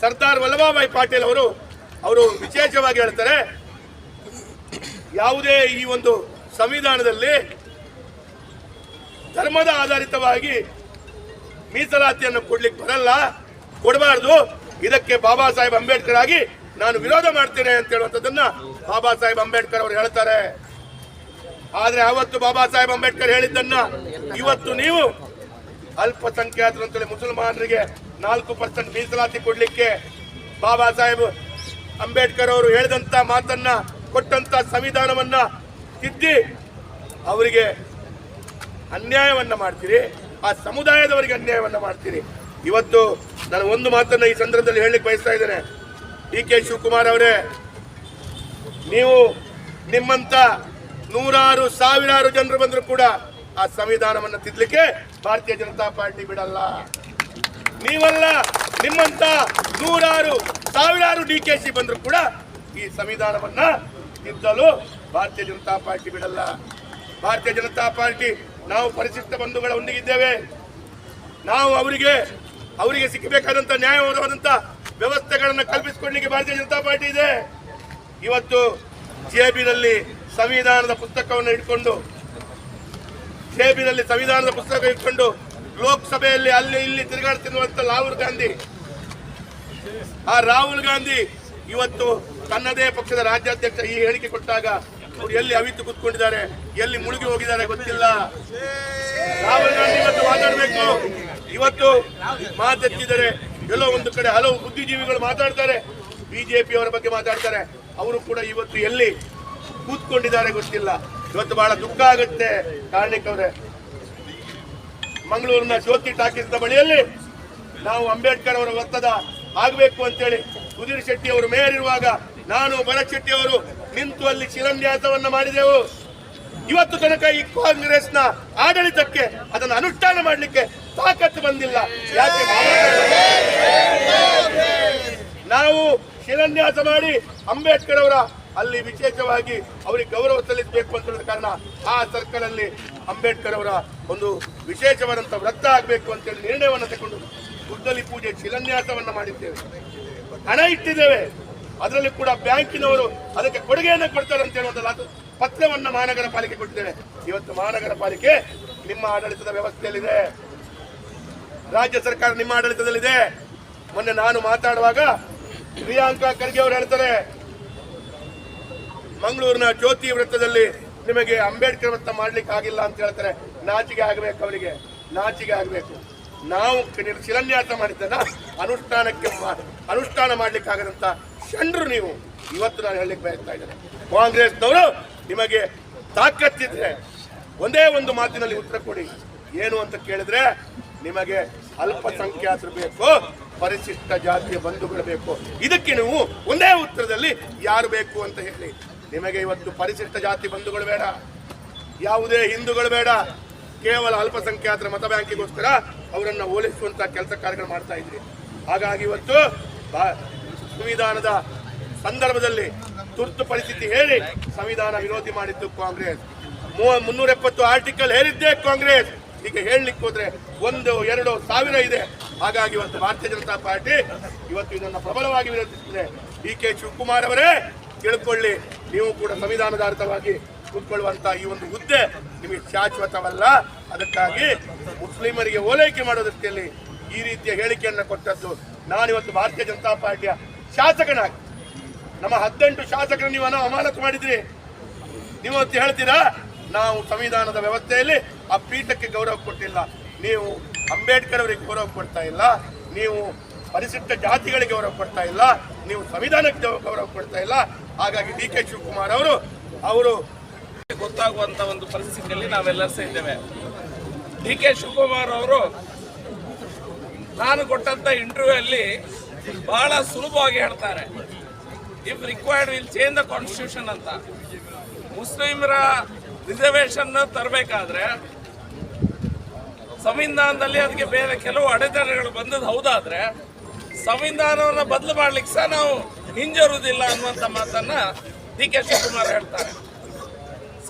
S3: ಸರ್ದಾರ್ ವಲ್ಲಭಾಭಾಯಿ ಪಾಟೀಲ್ ಅವರು ಅವರು ವಿಶೇಷವಾಗಿ ಹೇಳ್ತಾರೆ ಯಾವುದೇ ಈ ಒಂದು ಸಂವಿಧಾನದಲ್ಲಿ ಧರ್ಮದ ಆಧಾರಿತವಾಗಿ ಮೀಸಲಾತಿಯನ್ನು ಕೊಡ್ಲಿಕ್ಕೆ ಬರಲ್ಲ, ಕೊಡಬಾರ್ದು. ಇದಕ್ಕೆ ಬಾಬಾ ಸಾಹೇಬ್ ಅಂಬೇಡ್ಕರ್ ಆಗಿ ನಾನು ವಿರೋಧ ಮಾಡ್ತೇನೆ ಅಂತ ಹೇಳುವಂಥದ್ದನ್ನ ಬಾಬಾ ಸಾಹೇಬ್ ಅಂಬೇಡ್ಕರ್ ಅವರು ಹೇಳ್ತಾರೆ. ಆದ್ರೆ ಅವತ್ತು ಬಾಬಾ ಸಾಹೇಬ್ ಅಂಬೇಡ್ಕರ್ ಹೇಳಿದ್ದನ್ನ ಇವತ್ತು ನೀವು ಅಲ್ಪಸಂಖ್ಯಾತರು ಅಂತೇಳಿ ಮುಸಲ್ಮಾನರಿಗೆ ನಾಲ್ಕು ಪರ್ಸೆಂಟ್ ಮೀಸಲಾತಿ ಕೊಡ್ಲಿಕ್ಕೆ ಬಾಬಾ ಸಾಹೇಬ್ ಅಂಬೇಡ್ಕರ್ ಅವರು ಹೇಳಿದಂತ ಮಾತನ್ನ ಕೊಟ್ಟಂತ ಸಂವಿಧಾನವನ್ನ ತಿದ್ದಿ ಅವರಿಗೆ ಅನ್ಯಾಯವನ್ನ ಮಾಡ್ತೀರಿ, ಆ ಸಮುದಾಯದವರಿಗೆ ಅನ್ಯಾಯವನ್ನ ಮಾಡ್ತೀರಿ. ಇವತ್ತು ನಾನು ಒಂದು ಮಾತನ್ನ ಈ ಸಂದರ್ಭದಲ್ಲಿ ಹೇಳಲಿಕ್ಕೆ ಬಯಸ್ತಾ ಇದ್ದೇನೆ. ಡಿ ಕೆ ಶಿವಕುಮಾರ್ ಅವರೇ, ನೀವು ನಿಮ್ಮಂತ ನೂರಾರು, ಸಾವಿರಾರು ಜನರು ಬಂದರೂ ಕೂಡ ಆ ಸಂವಿಧಾನವನ್ನು ತಿದ್ದಲಿಕ್ಕೆ ಭಾರತೀಯ ಜನತಾ ಪಾರ್ಟಿ ಬಿಡಲ್ಲ. ನೀವಲ್ಲ, ನಿಮ್ಮಂತ ನೂರಾರು, ಸಾವಿರಾರು ಡಿ ಕೆ ಸಿ ಬಂದರೂ ಕೂಡ ಈ ಸಂವಿಧಾನವನ್ನ ತಿದ್ದಲು ಭಾರತೀಯ ಜನತಾ ಪಾರ್ಟಿ ಬಿಡಲ್ಲ. ಭಾರತೀಯ ಜನತಾ ಪಾರ್ಟಿ ನಾವು ಪರಿಶಿಷ್ಟ ಬಂಧುಗಳ ಒಂದಿಗಿದ್ದೇವೆ ನಾವು ಅವರಿಗೆ ಅವರಿಗೆ ಸಿಕ್ಕಬೇಕಾದಂತ ನ್ಯಾಯವಾದಂತ ವ್ಯವಸ್ಥೆಗಳನ್ನು ಕಲ್ಪಿಸಿಕೊಡ್ಲಿಕ್ಕೆ ಭಾರತೀಯ ಜನತಾ ಪಾರ್ಟಿ ಇದೆ. ಇವತ್ತು ಜೇಬಿನಲ್ಲಿ ಸಂವಿಧಾನದ ಪುಸ್ತಕವನ್ನು ಇಟ್ಕೊಂಡು ಜೇಬಿನಲ್ಲಿ ಸಂವಿಧಾನದ ಪುಸ್ತಕ ಇಟ್ಕೊಂಡು ಲೋಕಸಭೆಯಲ್ಲಿ ಅಲ್ಲಿ ಇಲ್ಲಿ ತಿರುಗಾಡ್ತಿರುವಂತ ರಾಹುಲ್ ಗಾಂಧಿ. ಆ ರಾಹುಲ್ ಗಾಂಧಿ ಇವತ್ತು ತನ್ನದೇ ಪಕ್ಷದ ರಾಜ್ಯಾಧ್ಯಕ್ಷ ಈ ಹೇಳಿಕೆ ಕೊಟ್ಟಾಗ ಅವರು ಎಲ್ಲಿ ಅವಿತು ಕೂತ್ಕೊಂಡಿದ್ದಾರೆ, ಎಲ್ಲಿ ಮುಳುಗಿ ಹೋಗಿದ್ದಾರೆ ಗೊತ್ತಿಲ್ಲ. ರಾಹುಲ್ ಗಾಂಧಿ ಇವತ್ತು ಮಾತಾಡಬೇಕು. ಇವತ್ತು ಮಾತೆತ್ತಿದ್ದಾರೆ ಎಲ್ಲೋ ಒಂದು ಕಡೆ ಹಲವು ಬುದ್ಧಿಜೀವಿಗಳು ಮಾತಾಡ್ತಾರೆ. ಬಿಜೆಪಿ ಅವರ ಬಗ್ಗೆ ಮಾತಾಡ್ತಾರೆ. ಅವರು ಕೂಡ ಇವತ್ತು ಎಲ್ಲಿ ಕೂತ್ಕೊಂಡಿದ್ದಾರೆ ಗೊತ್ತಿಲ್ಲ. ಇವತ್ತು ಬಹಳ ದುಃಖ ಆಗುತ್ತೆ ಕಾರ್ಣಿಕ್ ಅವರೇ. ಮಂಗಳೂರಿನ ಜ್ಯೋತಿ ಟಾಕೀಸ್ನ ಬಳಿಯಲ್ಲಿ ನಾವು ಅಂಬೇಡ್ಕರ್ ಅವರ ಒತ್ತದ ಆಗಬೇಕು ಅಂತೇಳಿ ಸುಧೀರ್ ಶೆಟ್ಟಿ ಅವರು ಮೇಯರ್ ಇರುವಾಗ ನಾನು ಅವರು ನಿಂತು ಅಲ್ಲಿ ಶಿಲಾನ್ಯಾಸವನ್ನು ಮಾಡಿದೆವು. ಇವತ್ತು ತನಕ ಈ ಕಾಂಗ್ರೆಸ್ನ ಆಡಳಿತಕ್ಕೆ ಅದನ್ನು ಅನುಷ್ಠಾನ ಮಾಡಲಿಕ್ಕೆ ತಾಕತ್ತು ಬಂದಿಲ್ಲ. ಯಾಕೆ? ನಾವು ಶಿಲಾನ್ಯಾಸ ಮಾಡಿ ಅಂಬೇಡ್ಕರ್ ಅವರ ಅಲ್ಲಿ ವಿಶೇಷವಾಗಿ ಅವರಿಗೆ ಗೌರವ ಸಲ್ಲಿಸಬೇಕು ಅಂತ ಕಾರಣ ಆ ಸರ್ಕಲ್ ಅಲ್ಲಿ ಅಂಬೇಡ್ಕರ್ ಅವರ ಒಂದು ವಿಶೇಷವಾದಂತಹ ವೃತ್ತ ಆಗಬೇಕು ಅಂತೇಳಿ ನಿರ್ಣಯವನ್ನು ತಗೊಂಡು ಗುದ್ದಲಿ ಪೂಜೆ ಶಿಲಾನ್ಯಾಸವನ್ನು ಮಾಡಿದ್ದೇವೆ. ಹಣ ಇಟ್ಟಿದ್ದೇವೆ. ಅದರಲ್ಲಿ ಕೂಡ ಬ್ಯಾಂಕಿನವರು ಅದಕ್ಕೆ ಕೊಡುಗೆಯನ್ನು ಕೊಡ್ತಾರೆ ಅಂತ ಹೇಳುವಂತಹ ಪತ್ರವನ್ನ ಮಹಾನಗರ ಪಾಲಿಕೆ ಕೊಟ್ಟಿದ್ದೇವೆ. ಇವತ್ತು ಮಹಾನಗರ ಪಾಲಿಕೆ ನಿಮ್ಮ ಆಡಳಿತದ ವ್ಯವಸ್ಥೆಯಲ್ಲಿದೆ. ರಾಜ್ಯ ಸರ್ಕಾರ ನಿಮ್ಮ ಆಡಳಿತದಲ್ಲಿದೆ. ಮೊನ್ನೆ ನಾನು ಮಾತಾಡುವಾಗ ಪ್ರಿಯಾಂಕ ಖರ್ಗೆ ಅವರು ಹೇಳ್ತಾರೆ, ಮಂಗಳೂರಿನ ಜ್ಯೋತಿ ವೃತ್ತದಲ್ಲಿ ನಿಮಗೆ ಅಂಬೇಡ್ಕರ್ ವೃತ್ತ ಮಾಡ್ಲಿಕ್ಕೆ ಆಗಿಲ್ಲ ಅಂತ ಹೇಳ್ತಾರೆ. ನಾಚಿಗೆ ಆಗಬೇಕು ಅವರಿಗೆ. ನಾಚಿಗೆ ಆಗಬೇಕು. ನಾವು ಶಿಲಾನ್ಯಾಸ ಮಾಡಿದ್ದನ್ನ ಅನುಷ್ಠಾನಕ್ಕೆ ಅನುಷ್ಠಾನ ಮಾಡ್ಲಿಕ್ಕೆ ಆಗದಂತ ಷಂಡ್ರು ನೀವು ಇವತ್ತು ನಾನು ಹೇಳಲಿಕ್ಕೆ ಬಯಸ್ತಾ ಇದ್ದೇನೆ. ಕಾಂಗ್ರೆಸ್ನವರು ನಿಮಗೆ ತಾಕತ್ತಿದ್ರೆ ಒಂದೇ ಒಂದು ಮಾತಿನಲ್ಲಿ ಉತ್ತರ ಕೊಡಿ. ಏನು ಅಂತ ಕೇಳಿದ್ರೆ ನಿಮಗೆ ಅಲ್ಪಸಂಖ್ಯಾತರು ಬೇಕು, ಪರಿಶಿಷ್ಟ ಜಾತಿಯ ಬಂಧುಗಳು ಬೇಕು. ಇದಕ್ಕೆ ನೀವು ಒಂದೇ ಉತ್ತರದಲ್ಲಿ ಯಾರು ಬೇಕು ಅಂತ ಹೇಳಿ. ನಿಮಗೆ ಇವತ್ತು ಪರಿಶಿಷ್ಟ ಜಾತಿ ಬಂಧುಗಳು ಬೇಡ, ಯಾವುದೇ ಹಿಂದೂಗಳು ಬೇಡ. ಕೇವಲ ಅಲ್ಪಸಂಖ್ಯಾತರ ಮತ ಬ್ಯಾಂಕಿಗೋಸ್ಕರ ಅವರನ್ನ ಓಲೈಸುವಂತ ಕೆಲಸ ಕಾರ್ಯಗಳು ಮಾಡ್ತಾ ಇದ್ರಿ. ಹಾಗಾಗಿ ಇವತ್ತು ಸಂವಿಧಾನದ ಸಂದರ್ಭದಲ್ಲಿ ತುರ್ತು ಪರಿಸ್ಥಿತಿ ಹೇಳಿ ಸಂವಿಧಾನ ವಿರೋಧಿ ಮಾಡಿದ್ದು ಕಾಂಗ್ರೆಸ್. ಮುನ್ನೂರ ಎಪ್ಪತ್ತು ಆರ್ಟಿಕಲ್ ಹೇಳಿದ್ದೆ ಕಾಂಗ್ರೆಸ್. ಈಗ ಹೇಳಲಿಕ್ಕೆ ಹೋದ್ರೆ ಒಂದು, ಎರಡು ಸಾವಿರ ಇದೆ. ಹಾಗಾಗಿ ಇವತ್ತು ಭಾರತೀಯ ಜನತಾ ಪಾರ್ಟಿ ಇವತ್ತು ಇದನ್ನು ಪ್ರಬಲವಾಗಿ ವಿರೋಧಿಸುತ್ತಿದೆ. ಡಿ ಕೆ ಶಿವಕುಮಾರ್ ಅವರೇ, ತಿಳ್ಕೊಳ್ಳಿ. ನೀವು ಕೂಡ ಸಂವಿಧಾನದಾರ್ಥವಾಗಿ ಕೂತ್ಕೊಳ್ಳುವಂತಹ ಈ ಒಂದು ಹುದ್ದೆ ನಿಮಗೆ ಶಾಶ್ವತವಲ್ಲ. ಅದಕ್ಕಾಗಿ ಮುಸ್ಲಿಮರಿಗೆ ಓಲೈಕೆ ಮಾಡೋ ದೃಷ್ಟಿಯಲ್ಲಿ ಈ ರೀತಿಯ ಹೇಳಿಕೆಯನ್ನು ಕೊಟ್ಟದ್ದು ನಾನಿವತ್ತು ಭಾರತೀಯ ಜನತಾ ಪಾರ್ಟಿಯ ಶಾಸಕನಾಗಿ. ನಮ್ಮ ಹದಿನೆಂಟು ಶಾಸಕರು ನೀವು ಅಮಾನತು ಮಾಡಿದ್ರಿ. ನೀವು ಅಂತ ಹೇಳ್ತೀರಾ? ನಾವು ಸಂವಿಧಾನದ ವ್ಯವಸ್ಥೆಯಲ್ಲಿ ಆ ಪೀಠಕ್ಕೆ ಗೌರವ ಕೊಟ್ಟಿಲ್ಲ. ನೀವು ಅಂಬೇಡ್ಕರ್ ಅವರಿಗೆ ಗೌರವ ಕೊಡ್ತಾ ಇಲ್ಲ. ನೀವು ಪರಿಶಿಷ್ಟ ಜಾತಿಗಳಿಗೆ ಗೌರವ ಕೊಡ್ತಾ ಇಲ್ಲ. ನೀವು ಸಂವಿಧಾನಕ್ಕೆ ಗೌರವ ಕೊಡ್ತಾ ಇಲ್ಲ. ಹಾಗಾಗಿ ಡಿ ಕೆ ಶಿವಕುಮಾರ್ ಅವರು ಅವರು
S4: ಗೊತ್ತಾಗುವಂತ ಒಂದು ಪರಿಸ್ಥಿತಿಯಲ್ಲಿ ನಾವೆಲ್ಲರೂ ಸಹ ಇದ್ದೇವೆ. ಡಿ ಕೆ ಶಿವಕುಮಾರ್ ಅವರು ನಾನು ಕೊಟ್ಟಂತ ಇಂಟರ್ವ್ಯೂ ಅಲ್ಲಿ ಬಹಳ ಸುಲಭವಾಗಿ ಹೇಳ್ತಾರೆ. If required will change the constitution ಅಂತ. ಮುಸ್ಲಿಮರ ರಿಸರ್ವೇಶನ್ ತರಬೇಕಾದ್ರೆ ಸಂವಿಧಾನದಲ್ಲಿ ಅದಕ್ಕೆ ಬೇರೆ ಕೆಲವು ಅಡೆತಡೆಗಳು ಬಂದದ್ದು ಹೌದಾದ್ರೆ ಸಂವಿಧಾನವನ್ನ ಬದಲು ಮಾಡ್ಲಿಕ್ಕೆ ಸಹ ನಾವು ಹಿಂಜರುವುದಿಲ್ಲ ಅನ್ನುವಂಥ ಮಾತನ್ನ ಡಿ ಕೆ ಶಿವಕುಮಾರ್ ಹೇಳ್ತಾರೆ.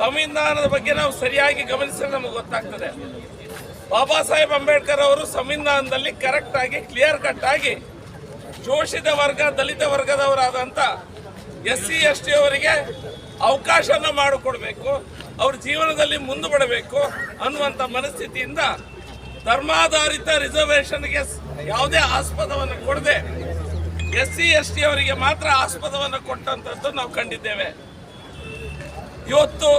S4: ಸಂವಿಧಾನದ ಬಗ್ಗೆ ನಾವು ಸರಿಯಾಗಿ ಗಮನಿಸಿದ್ರೆ ನಮಗೆ ಗೊತ್ತಾಗ್ತದೆ. ಬಾಬಾ ಸಾಹೇಬ್ ಅಂಬೇಡ್ಕರ್ ಅವರು ಸಂವಿಧಾನದಲ್ಲಿ ಕರೆಕ್ಟ್ ಆಗಿ ಕ್ಲಿಯರ್ ಕಟ್ ಆಗಿ ಶೋಷಿತ ವರ್ಗ, ದಲಿತ ವರ್ಗದವರಾದಂಥ ಎಸ್ ಸಿ ಎಸ್ ಟಿ ಅವರಿಗೆ ಅವಕಾಶನ ಮಾಡಿಕೊಡ್ಬೇಕು, ಅವ್ರ ಜೀವನದಲ್ಲಿ ಮುಂದುವಡಬೇಕು ಅನ್ನುವಂಥ ಮನಸ್ಥಿತಿಯಿಂದ ಧರ್ಮಾಧಾರಿತ ರಿಸರ್ವೇಷನ್ಗೆ ಯಾವುದೇ ಆಸ್ಪದವನ್ನು ಕೊಡದೆ ಎಸ್ ಸಿ ಎಸ್ ಟಿ ಅವರಿಗೆ ಮಾತ್ರ ಆಸ್ಪದವನ್ನು ಕೊಟ್ಟಂಥದ್ದು ನಾವು ಕಂಡಿದ್ದೇವೆ. ಇವತ್ತು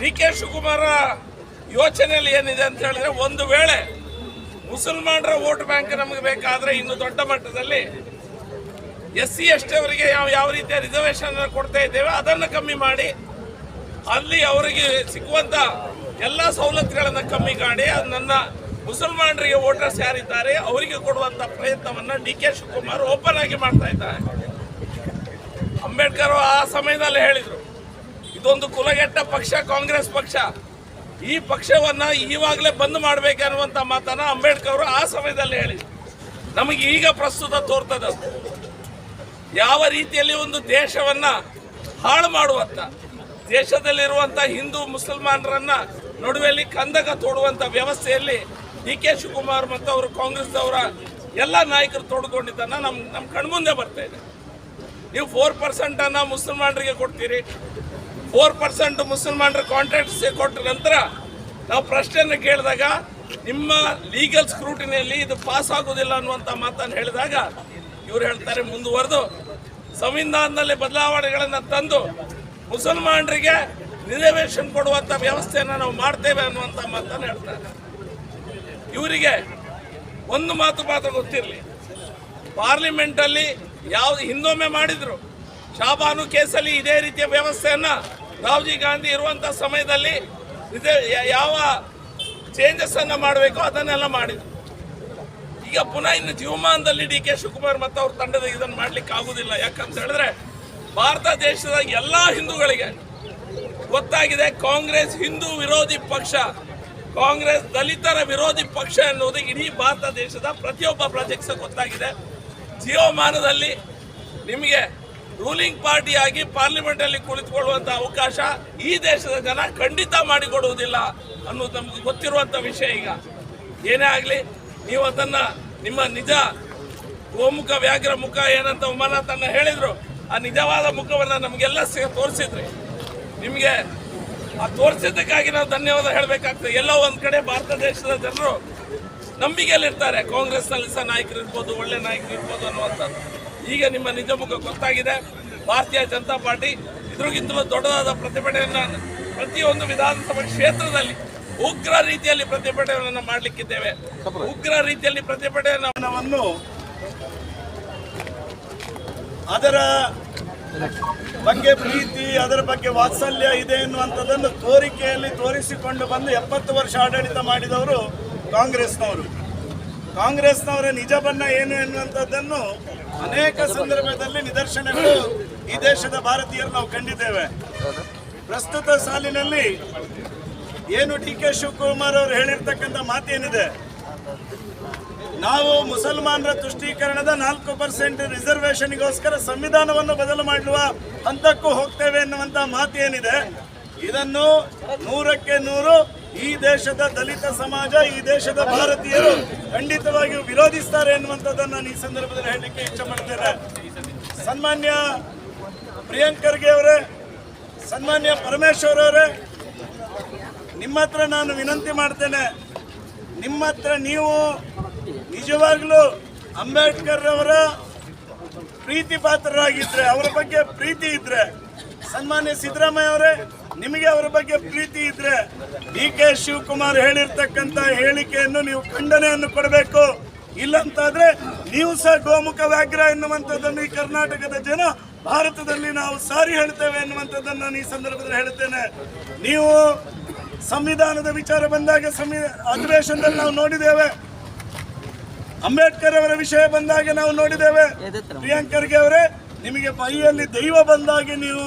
S4: ಡಿ ಕೆ ಶಿವಕುಮಾರ ಯೋಚನೆಯಲ್ಲಿ ಏನಿದೆ ಅಂತ ಹೇಳಿದ್ರೆ ಒಂದು ವೇಳೆ ಮುಸಲ್ಮಾನರ ವೋಟ್ ಬ್ಯಾಂಕ್ ನಮಗೆ ಬೇಕಾದ್ರೆ ಇನ್ನು ದೊಡ್ಡ ಮಟ್ಟದಲ್ಲಿ ಎಸ್ ಸಿ ಎಸ್ ಟಿ ಅವರಿಗೆ ಯಾವ ಯಾವ ರೀತಿಯ ರಿಸರ್ವೇಶನ್ ಕೊಡ್ತಾ ಇದ್ದೇವೆ, ಅದನ್ನು ಕಮ್ಮಿ ಮಾಡಿ ಅಲ್ಲಿ ಅವರಿಗೆ ಸಿಗುವಂಥ ಎಲ್ಲ ಸವಲತ್ತುಗಳನ್ನು ಕಮ್ಮಿ ಮಾಡಿ ನನ್ನ ಮುಸಲ್ಮಾನರಿಗೆ ವೋಟರ್ಸ್ ಯಾರಿದ್ದಾರೆ ಅವರಿಗೆ ಕೊಡುವಂತ ಪ್ರಯತ್ನವನ್ನ ಡಿ ಕೆ ಶಿವಕುಮಾರ್ ಓಪನ್ ಆಗಿ ಮಾಡ್ತಾ ಇದ್ದಾರೆ. ಅಂಬೇಡ್ಕರ್ ಆ ಸಮಯದಲ್ಲಿ ಹೇಳಿದರು, ಇದೊಂದು ಕುಲಗೆಟ್ಟ ಪಕ್ಷ, ಕಾಂಗ್ರೆಸ್ ಪಕ್ಷ. ಈ ಪಕ್ಷವನ್ನ ಈವಾಗಲೇ ಬಂದ್ ಮಾಡ್ಬೇಕನ್ನುವಂತ ಮಾತನ್ನ ಅಂಬೇಡ್ಕರ್ ಅವರು ಆ ಸಮಯದಲ್ಲಿ ಹೇಳಿದ್ರು. ನಮಗೆ ಈಗ ಪ್ರಸ್ತುತ ತೋರ್ತದ ಯಾವ ರೀತಿಯಲ್ಲಿ ಒಂದು ದೇಶವನ್ನ ಹಾಳು ಮಾಡುವಂತ, ದೇಶದಲ್ಲಿರುವಂತ ಹಿಂದೂ ಮುಸಲ್ಮಾನರನ್ನ ನಡುವೆಯಲ್ಲಿ ಕಂದಕ ತೋಡುವಂತ ವ್ಯವಸ್ಥೆಯಲ್ಲಿ ಡಿ ಕೆ ಶಿವಕುಮಾರ್ ಮತ್ತು ಅವರು ಕಾಂಗ್ರೆಸ್ ಅವರ ಎಲ್ಲ ನಾಯಕರು ತೋಡ್ಕೊಂಡಿದ್ದನ್ನ ನಮ್ ನಮ್ಮ ಕಣ್ಮುಂದೆ ಬರ್ತಾ ಇದೆ. ನೀವು ಫೋರ್ ಪರ್ಸೆಂಟನ್ನು ಮುಸಲ್ಮಾನರಿಗೆ ಕೊಡ್ತೀರಿ ಫೋರ್ ಪರ್ಸೆಂಟ್ ಮುಸಲ್ಮಾನರ ಕಾಂಟ್ರಾಕ್ಟ್ಸ್ ಕೊಟ್ಟ ನಂತರ ನಾವು ಪ್ರಶ್ನೆಯನ್ನು ಕೇಳಿದಾಗ ನಿಮ್ಮ ಲೀಗಲ್ ಸ್ಕ್ರೂಟಿನಿಯಲ್ಲಿ ಇದು ಪಾಸ್ ಆಗೋದಿಲ್ಲ ಅನ್ನುವಂಥ ಮಾತನ್ನು ಹೇಳಿದಾಗ ಇವರು ಹೇಳ್ತಾರೆ ಮುಂದುವರೆದು. ಸಂವಿಧಾನದಲ್ಲಿ ಬದಲಾವಣೆಗಳನ್ನು ತಂದು ಮುಸಲ್ಮಾನರಿಗೆ ರಿಸರ್ವೇಷನ್ ಕೊಡುವಂಥ ವ್ಯವಸ್ಥೆಯನ್ನು ನಾವು ಮಾಡ್ತೇವೆ ಅನ್ನುವಂಥ ಮಾತನ್ನು ಹೇಳ್ತಾರೆ. ಇವರಿಗೆ ಒಂದು ಮಾತು ಮಾತ್ರ ಗೊತ್ತಿರಲಿ. ಪಾರ್ಲಿಮೆಂಟಲ್ಲಿ ಯಾವ್ದು ಹಿಂದೊಮ್ಮೆ ಮಾಡಿದ್ರು. ಶಾಬಾನು ಕೇಸಲ್ಲಿ ಇದೇ ರೀತಿಯ ವ್ಯವಸ್ಥೆಯನ್ನ ರಾಹುಲ್ ಗಾಂಧಿ ಇರುವಂಥ ಸಮಯದಲ್ಲಿ ಯಾವ ಚೇಂಜಸ್ ಅನ್ನ ಮಾಡಬೇಕು ಅದನ್ನೆಲ್ಲ ಮಾಡಿದ್ರು. ಈಗ ಪುನಃ ಇನ್ನು ಜೀವಮಾನದಲ್ಲಿ ಡಿ ಕೆ ಶಿವಕುಮಾರ್ ಮತ್ತು ಅವ್ರ ತಂಡದ ಇದನ್ನು ಮಾಡ್ಲಿಕ್ಕೆ ಆಗೋದಿಲ್ಲ. ಯಾಕಂತ ಹೇಳಿದ್ರೆ ಭಾರತ ದೇಶದ ಎಲ್ಲಾ ಹಿಂದೂಗಳಿಗೆ ಗೊತ್ತಾಗಿದೆ, ಕಾಂಗ್ರೆಸ್ ಹಿಂದೂ ವಿರೋಧಿ ಪಕ್ಷ, ಕಾಂಗ್ರೆಸ್ ದಲಿತರ ವಿರೋಧಿ ಪಕ್ಷ ಎನ್ನುವುದು ಇಡೀ ಭಾರತ ದೇಶದ ಪ್ರತಿಯೊಬ್ಬ ಪ್ರಜೆಗೆ ಗೊತ್ತಾಗಿದೆ. ಜೀವಮಾನದಲ್ಲಿ ನಿಮಗೆ ರೂಲಿಂಗ್ ಪಾರ್ಟಿಯಾಗಿ ಪಾರ್ಲಿಮೆಂಟ್ ಅಲ್ಲಿ ಕುಳಿತುಕೊಳ್ಳುವಂತ ಅವಕಾಶ ಈ ದೇಶದ ಜನ ಖಂಡಿತ ಮಾಡಿಕೊಡುವುದಿಲ್ಲ ಅನ್ನೋದು ನಮ್ಗೆ ಗೊತ್ತಿರುವಂತ ವಿಷಯ ಈಗ. ಏನೇ ಆಗಲಿ, ನೀವು ಅದನ್ನ ನಿಮ್ಮ ನಿಜ ಗೋಮುಖ ವ್ಯಾಘ್ರ ಮುಖ ಏನಂತ ಉಮಾನಾಥನ್ನ ಹೇಳಿದ್ರು, ಆ ನಿಜವಾದ ಮುಖವನ್ನ ನಮಗೆಲ್ಲ ತೋರಿಸಿದ್ರಿ. ನಿಮಗೆ ಆ ತೋರಿಸಿದ್ದಕ್ಕಾಗಿ ನಾವು ಧನ್ಯವಾದ ಹೇಳಬೇಕಾಗ್ತದೆ. ಎಲ್ಲೋ ಒಂದು ಕಡೆ ಭಾರತ ದೇಶದ ಜನರು ನಂಬಿಕೆಯಲ್ಲಿರ್ತಾರೆ. ಕಾಂಗ್ರೆಸ್ನಲ್ಲಿ ಸಹ ನಾಯಕರು ಇರ್ಬೋದು ಒಳ್ಳೆ ನಾಯಕರು ಇರ್ಬೋದು ಅನ್ನುವಂಥದ್ದು. ಈಗ ನಿಮ್ಮ ನಿಜ ಮುಖ ಗೊತ್ತಾಗಿದೆ. ಭಾರತೀಯ ಜನತಾ ಪಾರ್ಟಿ ಇದ್ರಿಗಿಂತಲೂ ದೊಡ್ಡದಾದ ಪ್ರತಿಭಟನೆಯನ್ನ ಪ್ರತಿಯೊಂದು ವಿಧಾನಸಭಾ ಕ್ಷೇತ್ರದಲ್ಲಿ ಉಗ್ರ ರೀತಿಯಲ್ಲಿ ಪ್ರತಿಭಟನೆಯನ್ನು ಮಾಡಲಿಕ್ಕಿದ್ದೇವೆ. ಉಗ್ರ ರೀತಿಯಲ್ಲಿ ಪ್ರತಿಭಟನೆಯನ್ನು
S5: ಅದರ ಬಗ್ಗೆ ಪ್ರೀತಿ, ಅದರ ಬಗ್ಗೆ ವಾತ್ಸಲ್ಯ ಇದೆ ಎನ್ನುವಂಥದ್ದನ್ನು ತೋರಿಕೆಯಲ್ಲಿ ತೋರಿಸಿಕೊಂಡು ಬಂದು ಎಪ್ಪತ್ತು ವರ್ಷ ಆಡಳಿತ ಮಾಡಿದವರು ಕಾಂಗ್ರೆಸ್ನವರು. ಕಾಂಗ್ರೆಸ್ನವರ ನಿಜ ಬಣ್ಣ ಏನು ಎನ್ನುವಂಥದ್ದನ್ನು ಅನೇಕ ಸಂದರ್ಭದಲ್ಲಿ ನಿದರ್ಶನಗಳು ಈ ದೇಶದ ಭಾರತೀಯರು ನಾವು ಕಂಡಿದ್ದೇವೆ. ಪ್ರಸ್ತುತ ಸಾಲಿನಲ್ಲಿ ಏನು ಡಿ ಕೆ ಶಿವಕುಮಾರ್ ಅವರು ಹೇಳಿರ್ತಕ್ಕಂಥ ಮಾತೇನಿದೆ. ನಾವು ಮುಸಲ್ಮಾನರ ತುಷ್ಟೀಕರಣದ ನಾಲ್ಕು ಪರ್ಸೆಂಟ್ ರಿಸರ್ವೇಷನ್ಗೋಸ್ಕರ ಸಂವಿಧಾನವನ್ನು ಬದಲು ಮಾಡುವ ಹಂತಕ್ಕೂ ಹೋಗ್ತೇವೆ ಎನ್ನುವಂತ ಮಾತು ಏನಿದೆ ಇದನ್ನು ನೂರಕ್ಕೆ ನೂರು ಈ ದೇಶದ ದಲಿತ ಸಮಾಜ, ಈ ದೇಶದ ಭಾರತೀಯರು ಖಂಡಿತವಾಗಿಯೂ ವಿರೋಧಿಸ್ತಾರೆ ಎನ್ನುವಂಥದ್ದನ್ನು ನಾನು ಈ ಸಂದರ್ಭದಲ್ಲಿ ಹೇಳಲಿಕ್ಕೆ ಇಚ್ಛೆ ಮಾಡ್ತೇನೆ. ಸನ್ಮಾನ್ಯ ಪ್ರಿಯಾಂಕ್ ಖರ್ಗೆ ಅವರೇ, ಸನ್ಮಾನ್ಯ ಪರಮೇಶ್ವರ್ ಅವರೇ, ನಿಮ್ಮ ಹತ್ರ ನಾನು ವಿನಂತಿ ಮಾಡ್ತೇನೆ. ನಿಮ್ಮ ಹತ್ರ ನೀವು ನಿಜವಾಗ್ಲೂ ಅಂಬೇಡ್ಕರ್ ಅವರ ಪ್ರೀತಿ ಪಾತ್ರರಾಗಿದ್ರೆ ಅವರ ಬಗ್ಗೆ ಪ್ರೀತಿ ಇದ್ರೆ, ಸನ್ಮಾನ್ಯ ಸಿದ್ದರಾಮಯ್ಯ ಅವರೇ ನಿಮಗೆ ಅವರ ಬಗ್ಗೆ ಪ್ರೀತಿ ಇದ್ರೆ ಡಿ ಕೆ ಶಿವಕುಮಾರ್ ಹೇಳಿರ್ತಕ್ಕಂಥ ಹೇಳಿಕೆಯನ್ನು ನೀವು ಖಂಡನೆಯನ್ನು ಕೊಡಬೇಕು. ಇಲ್ಲಂತಾದ್ರೆ ನೀವು ಸಹ ಗೋಮುಖ ವ್ಯಾಘ್ರ ಎನ್ನುವಂಥದ್ದನ್ನು ಈ ಕರ್ನಾಟಕದ ಜನ ಭಾರತದಲ್ಲಿ ನಾವು ಸಾರಿ ಹೇಳ್ತೇವೆ ಎನ್ನುವಂಥದ್ದನ್ನು ನಾನು ಈ ಸಂದರ್ಭದಲ್ಲಿ ಹೇಳ್ತೇನೆ. ನೀವು ಸಂವಿಧಾನದ ವಿಚಾರ ಬಂದಾಗ ಸಂವಿ, ಅಧಿವೇಶನದಲ್ಲಿ ನಾವು ನೋಡಿದ್ದೇವೆ. ಅಂಬೇಡ್ಕರ್ ಅವರ ವಿಷಯ ಬಂದಾಗ ನಾವು ನೋಡಿದ್ದೇವೆ. ಪ್ರಿಯಾಂಕರ್ಗೆ ಅವರೇ, ನಿಮಗೆ ಬೈಯಲ್ಲಿ ದೈವ ಬಂದಾಗೆ ನೀವು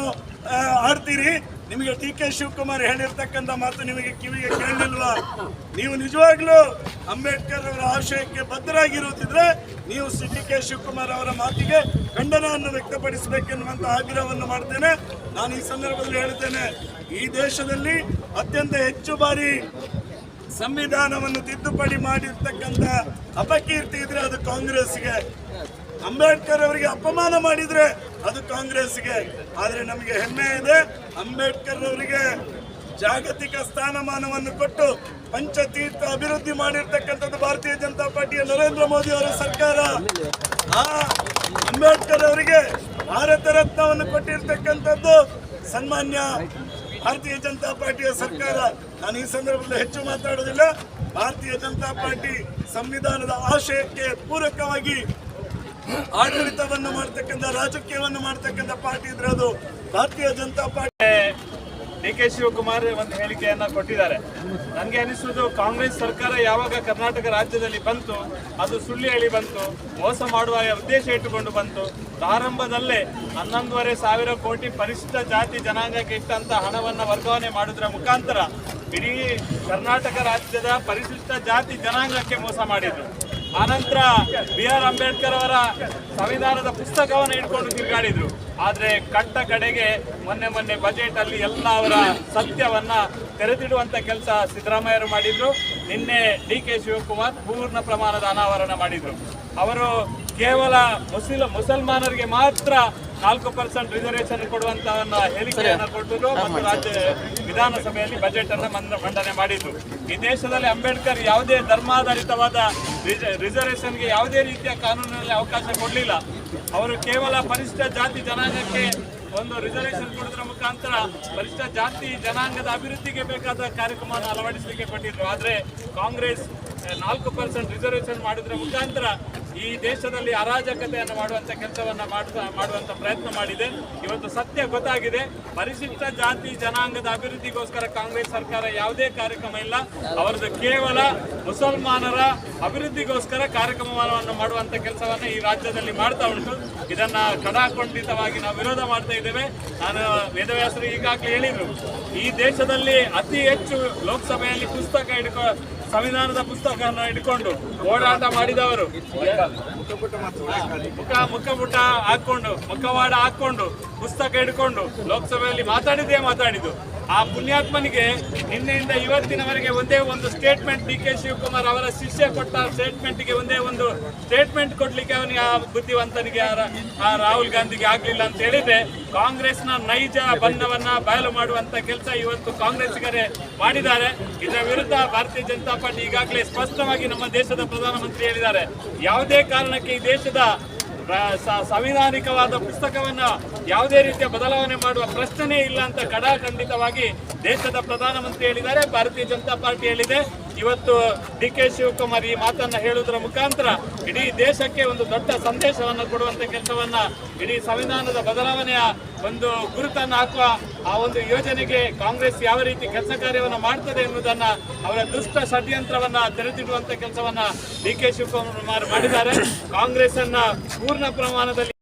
S5: ಆಡ್ತೀರಿ. ನಿಮಗೆ ಡಿ ಕೆ ಶಿವಕುಮಾರ್ ಹೇಳಿರ್ತಕ್ಕಂಥ ಮಾತು ನಿಮಗೆ ಕಿವಿಗೆ ಕೇಳಲಿಲ್ವಾ? ನೀವು ನಿಜವಾಗ್ಲೂ ಅಂಬೇಡ್ಕರ್ ಅವರ ಆಶಯಕ್ಕೆ ಬದ್ಧರಾಗಿರುತ್ತಿದ್ರೆ ನೀವು ಸಿ. D K. ಶಿವಕುಮಾರ್ ಅವರ ಮಾತಿಗೆ ಖಂಡನವನ್ನು ವ್ಯಕ್ತಪಡಿಸಬೇಕೆನ್ನುವಂಥ ಆಗ್ರಹವನ್ನು ಮಾಡ್ತೇನೆ. ನಾನು ಈ ಸಂದರ್ಭದಲ್ಲಿ ಹೇಳ್ತೇನೆ ಈ ದೇಶದಲ್ಲಿ ಅತ್ಯಂತ ಹೆಚ್ಚು ಬಾರಿ ಸಂವಿಧಾನವನ್ನು ತಿದ್ದುಪಡಿ ಮಾಡಿರ್ತಕ್ಕಂಥ ಅಪಕೀರ್ತಿ ಇದ್ರೆ ಅದು ಕಾಂಗ್ರೆಸ್ಗೆ ಅಂಬೇಡ್ಕರ್ ಅವರಿಗೆ ಅಪಮಾನ ಮಾಡಿದ್ರೆ ಅದು ಕಾಂಗ್ರೆಸ್ಗೆ ಆದರೆ ನಮಗೆ ಹೆಮ್ಮೆ ಇದೆ ಅಂಬೇಡ್ಕರ್ ಅವರಿಗೆ ಜಾಗತಿಕ ಸ್ಥಾನಮಾನವನ್ನು ಕೊಟ್ಟು ಪಂಚತೀರ್ಥ ಅಭಿವೃದ್ಧಿ ಮಾಡಿರ್ತಕ್ಕಂಥದ್ದು ಭಾರತೀಯ ಜನತಾ ಪಾರ್ಟಿಯ ನರೇಂದ್ರ ಮೋದಿ ಅವರ ಸರ್ಕಾರ. ಆ ಅಂಬೇಡ್ಕರ್ ಅವರಿಗೆ ಭಾರತ ರತ್ನವನ್ನು ಕೊಟ್ಟಿರ್ತಕ್ಕಂಥದ್ದು ಸನ್ಮಾನ್ಯ ಭಾರತೀಯ ಜನತಾ ಪಾರ್ಟಿಯ ಸರ್ಕಾರ. ನಾನು ಈ ಸಂದರ್ಭದಲ್ಲಿ ಹೆಚ್ಚು ಮಾತಾಡೋದಿಲ್ಲ. ಭಾರತೀಯ ಜನತಾ ಪಾರ್ಟಿ ಸಂವಿಧಾನದ ಆಶಯಕ್ಕೆ ಪೂರಕವಾಗಿ ಆಡಳಿತವನ್ನು ಮಾಡ್ತಕ್ಕಂಥ, ರಾಜಕೀಯವನ್ನು ಮಾಡ್ತಕ್ಕಂಥ ಪಾರ್ಟಿ ಇದ್ರೆ ಅದು Bharatiya Janata party.
S6: D K Shivakumar ಒಂದು ಹೇಳಿಕೆಯನ್ನ ಕೊಟ್ಟಿದ್ದಾರೆ. ನನಗೆ ಅನಿಸುವುದು ಕಾಂಗ್ರೆಸ್ ಸರ್ಕಾರ ಯಾವಾಗ ಕರ್ನಾಟಕ ರಾಜ್ಯದಲ್ಲಿ ಬಂತು, ಅದು ಸುಳ್ಳು ಹೇಳಿ ಬಂತು, ಮೋಸ ಮಾಡುವ ಉದ್ದೇಶ ಇಟ್ಟುಕೊಂಡು ಬಂತು. ಪ್ರಾರಂಭದಲ್ಲೇ ಹನ್ನೊಂದುವರೆ ಸಾವಿರ ಕೋಟಿ ಪರಿಶಿಷ್ಟ ಜಾತಿ ಜನಾಂಗಕ್ಕೆ ಇಟ್ಟಂತ ಹಣವನ್ನು ವರ್ಗಾವಣೆ ಮಾಡುವುದರ ಮುಖಾಂತರ ಇಡೀ ಕರ್ನಾಟಕ ರಾಜ್ಯದ ಪರಿಶಿಷ್ಟ ಜಾತಿ ಜನಾಂಗಕ್ಕೆ ಮೋಸ ಮಾಡಿದ್ರು. ಆನಂತರ ಬಿ ಆರ್ ಅಂಬೇಡ್ಕರ್ ಅವರ ಸಂವಿಧಾನದ ಪುಸ್ತಕವನ್ನು ಇಟ್ಕೊಂಡು ತಿರುಗಾಡಿದ್ರು. ಆದ್ರೆ ಕಟ್ಟ ಕಡೆಗೆ ಮೊನ್ನೆ ಮೊನ್ನೆ ಬಜೆಟ್ ಅಲ್ಲಿ ಎಲ್ಲ ಅವರ ಸತ್ಯವನ್ನ ತೆರೆದಿಡುವಂತ ಕೆಲಸ ಸಿದ್ದರಾಮಯ್ಯರು ಮಾಡಿದ್ರು. ನಿನ್ನೆ ಡಿ ಕೆ ಶಿವಕುಮಾರ್ ಪೂರ್ಣ ಪ್ರಮಾಣದ ಅನಾವರಣ ಮಾಡಿದ್ರು. ಅವರು ಕೇವಲ ಮುಸಲ್ ಮುಸಲ್ಮಾನರಿಗೆ ಮಾತ್ರ ನಾಲ್ಕು ಪರ್ಸೆಂಟ್ ರಿಸರ್ವೇಶನ್ ಕೊಡುವಂತ ಹೇಳಿಕೆಯನ್ನು ಕೊಟ್ಟರು ಮತ್ತು ರಾಜ್ಯ ವಿಧಾನಸಭೆಯಲ್ಲಿ ಬಜೆಟ್ ಅನ್ನು ಮಂಡ- ಮಂಡನೆ ಮಾಡಿದ್ರು. ಈ ದೇಶದಲ್ಲಿ ಅಂಬೇಡ್ಕರ್ ಯಾವುದೇ ಧರ್ಮಾಧಾರಿತವಾದ ರಿಸರ್ವೇಶನ್ಗೆ ಯಾವುದೇ ರೀತಿಯ ಕಾನೂನಿನಲ್ಲಿ ಅವಕಾಶ ಕೊಡಲಿಲ್ಲ. ಅವರು ಕೇವಲ ಪರಿಶಿಷ್ಟ ಜಾತಿ ಜನಾಂಗಕ್ಕೆ ಒಂದು ರಿಸರ್ವೇಶನ್ ಕೊಡೋದ್ರ ಮುಖಾಂತರ ಪರಿಶಿಷ್ಟ ಜಾತಿ ಜನಾಂಗದ ಅಭಿವೃದ್ಧಿಗೆ ಬೇಕಾದ ಕಾರ್ಯಕ್ರಮವನ್ನು ಅಳವಡಿಸಲಿಕ್ಕೆ ಕೊಟ್ಟಿದ್ರು. ಆದರೆ ಕಾಂಗ್ರೆಸ್ ನಾಲ್ಕು ಪರ್ಸೆಂಟ್ ರಿಸರ್ವೇಶನ್ ಮಾಡಿದ್ರೆ ಮುಖಾಂತರ ಈ ದೇಶದಲ್ಲಿ ಅರಾಜಕತೆಯನ್ನು ಮಾಡುವಂತ ಕೆಲಸವನ್ನ ಮಾಡುವಂತ ಪ್ರಯತ್ನ ಮಾಡಿದೆ. ಇವತ್ತು ಸತ್ಯ ಗೊತ್ತಾಗಿದೆ. ಪರಿಶಿಷ್ಟ ಜಾತಿ ಜನಾಂಗದ ಅಭಿವೃದ್ಧಿಗೋಸ್ಕರ ಕಾಂಗ್ರೆಸ್ ಸರ್ಕಾರ ಯಾವುದೇ ಕಾರ್ಯಕ್ರಮ ಇಲ್ಲ. ಅವರದ್ದು ಕೇವಲ ಮುಸಲ್ಮಾನರ ಅಭಿವೃದ್ಧಿಗೋಸ್ಕರ ಕಾರ್ಯಕ್ರಮವನ್ನು ಮಾಡುವಂತ ಕೆಲಸವನ್ನ ಈ ರಾಜ್ಯದಲ್ಲಿ ಮಾಡ್ತಾ ಉಂಟು. ಇದನ್ನ ಕಡಾಖಂಡಿತವಾಗಿ ನಾವು ವಿರೋಧ ಮಾಡ್ತಾ ಇದ್ದೇವೆ. ನಾನು ವೇದವ್ಯಾಸರು ಈಗಾಗಲೇ ಹೇಳಿದ್ರು, ಈ ದೇಶದಲ್ಲಿ ಅತಿ ಹೆಚ್ಚು ಲೋಕಸಭೆಯಲ್ಲಿ ಪುಸ್ತಕ ಹಿಡ್ಕೊ ಸಂವಿಧಾನದ ಪುಸ್ತಕವನ್ನು ಹಿಡ್ಕೊಂಡು ಓಡಾಟ ಮಾಡಿದವರು. ಮುಖ ಮುಖಪುಟ ಹಾಕೊಂಡು ಮುಖವಾಡ ಹಾಕೊಂಡು ಪುಸ್ತಕ ಹಿಡ್ಕೊಂಡು ಲೋಕಸಭೆಯಲ್ಲಿ ಮಾತಾಡಿದ್ದೇ ಮಾತಾಡಿದ್ದು. ಆ ಪುಣ್ಯಾತ್ಮನಿಗೆ ನಿನ್ನೆಯಿಂದ ಇವತ್ತಿನವರೆಗೆ ಒಂದೇ ಒಂದು ಸ್ಟೇಟ್ಮೆಂಟ್ ಡಿ ಕೆ ಶಿವಕುಮಾರ್ ಅವರ ಶಿಷ್ಯ ಕೊಟ್ಟ ಸ್ಟೇಟ್ಮೆಂಟ್ಗೆ ಒಂದೇ ಒಂದು ಸ್ಟೇಟ್ಮೆಂಟ್ ಕೊಡ್ಲಿಕ್ಕೆ ಅವನಿಗೆ ಆ ಬುದ್ಧಿವಂತನಿಗೆ ಆ ರಾಹುಲ್ ಗಾಂಧಿಗೆ ಆಗ್ಲಿಲ್ಲ ಅಂತ ಹೇಳಿದ್ರೆ ಕಾಂಗ್ರೆಸ್ನ ನೈಜ ಬಣ್ಣವನ್ನ ಬಯಲು ಮಾಡುವಂತ ಕೆಲಸ ಇವತ್ತು ಕಾಂಗ್ರೆಸ್ಗರೇ ಮಾಡಿದ್ದಾರೆ. ಇದರ ವಿರುದ್ಧ ಭಾರತೀಯ ಜನತಾ ಪಾರ್ಟಿ ಈಗಾಗಲೇ ಸ್ಪಷ್ಟವಾಗಿ ನಮ್ಮ ದೇಶದ ಪ್ರಧಾನಮಂತ್ರಿ ಹೇಳಿದ್ದಾರೆ. ಯಾವುದೇ ಕಾರಣಕ್ಕೆ ಈ ದೇಶದ ಸಂವಿಧಾನಿಕವಾದ ಪುಸ್ತಕವನ್ನ ಯಾವುದೇ ರೀತಿಯ ಬದಲಾವಣೆ ಮಾಡುವ ಪ್ರಶ್ನೆನೇ ಇಲ್ಲ ಅಂತ ಕಡಾಖಂಡಿತವಾಗಿ ದೇಶದ ಪ್ರಧಾನಮಂತ್ರಿ ಹೇಳಿದ್ದಾರೆ. ಭಾರತೀಯ ಜನತಾ ಪಾರ್ಟಿ ಹೇಳಿದೆ. ಇವತ್ತು ಡಿ ಕೆ ಶಿವಕುಮಾರ್ ಈ ಮಾತನ್ನ ಹೇಳುವುದರ ಮುಖಾಂತರ ಇಡೀ ದೇಶಕ್ಕೆ ಒಂದು ದೊಡ್ಡ ಸಂದೇಶವನ್ನು ಕೊಡುವಂತ ಕೆಲಸವನ್ನ ಇಡೀ ಸಂವಿಧಾನದ ಬದಲಾವಣೆಯ ಒಂದು ಗುರುತನ್ನು ಹಾಕುವ ಆ ಒಂದು ಯೋಜನೆಗೆ ಕಾಂಗ್ರೆಸ್ ಯಾವ ರೀತಿ ಕೆಲಸ ಕಾರ್ಯವನ್ನು ಮಾಡ್ತದೆ ಎನ್ನುವುದನ್ನ ಅವರ ದುಷ್ಟ ಷಡ್ಯಂತ್ರವನ್ನ ತೆರೆದಿಡುವಂತ ಕೆಲಸವನ್ನ ಡಿ ಕೆ ಶಿವಕುಮಾರ್ ಮಾಡಿದ್ದಾರೆ. ಕಾಂಗ್ರೆಸ್ ಅನ್ನ ಪೂರ್ಣ ಪ್ರಮಾಣದಲ್ಲಿ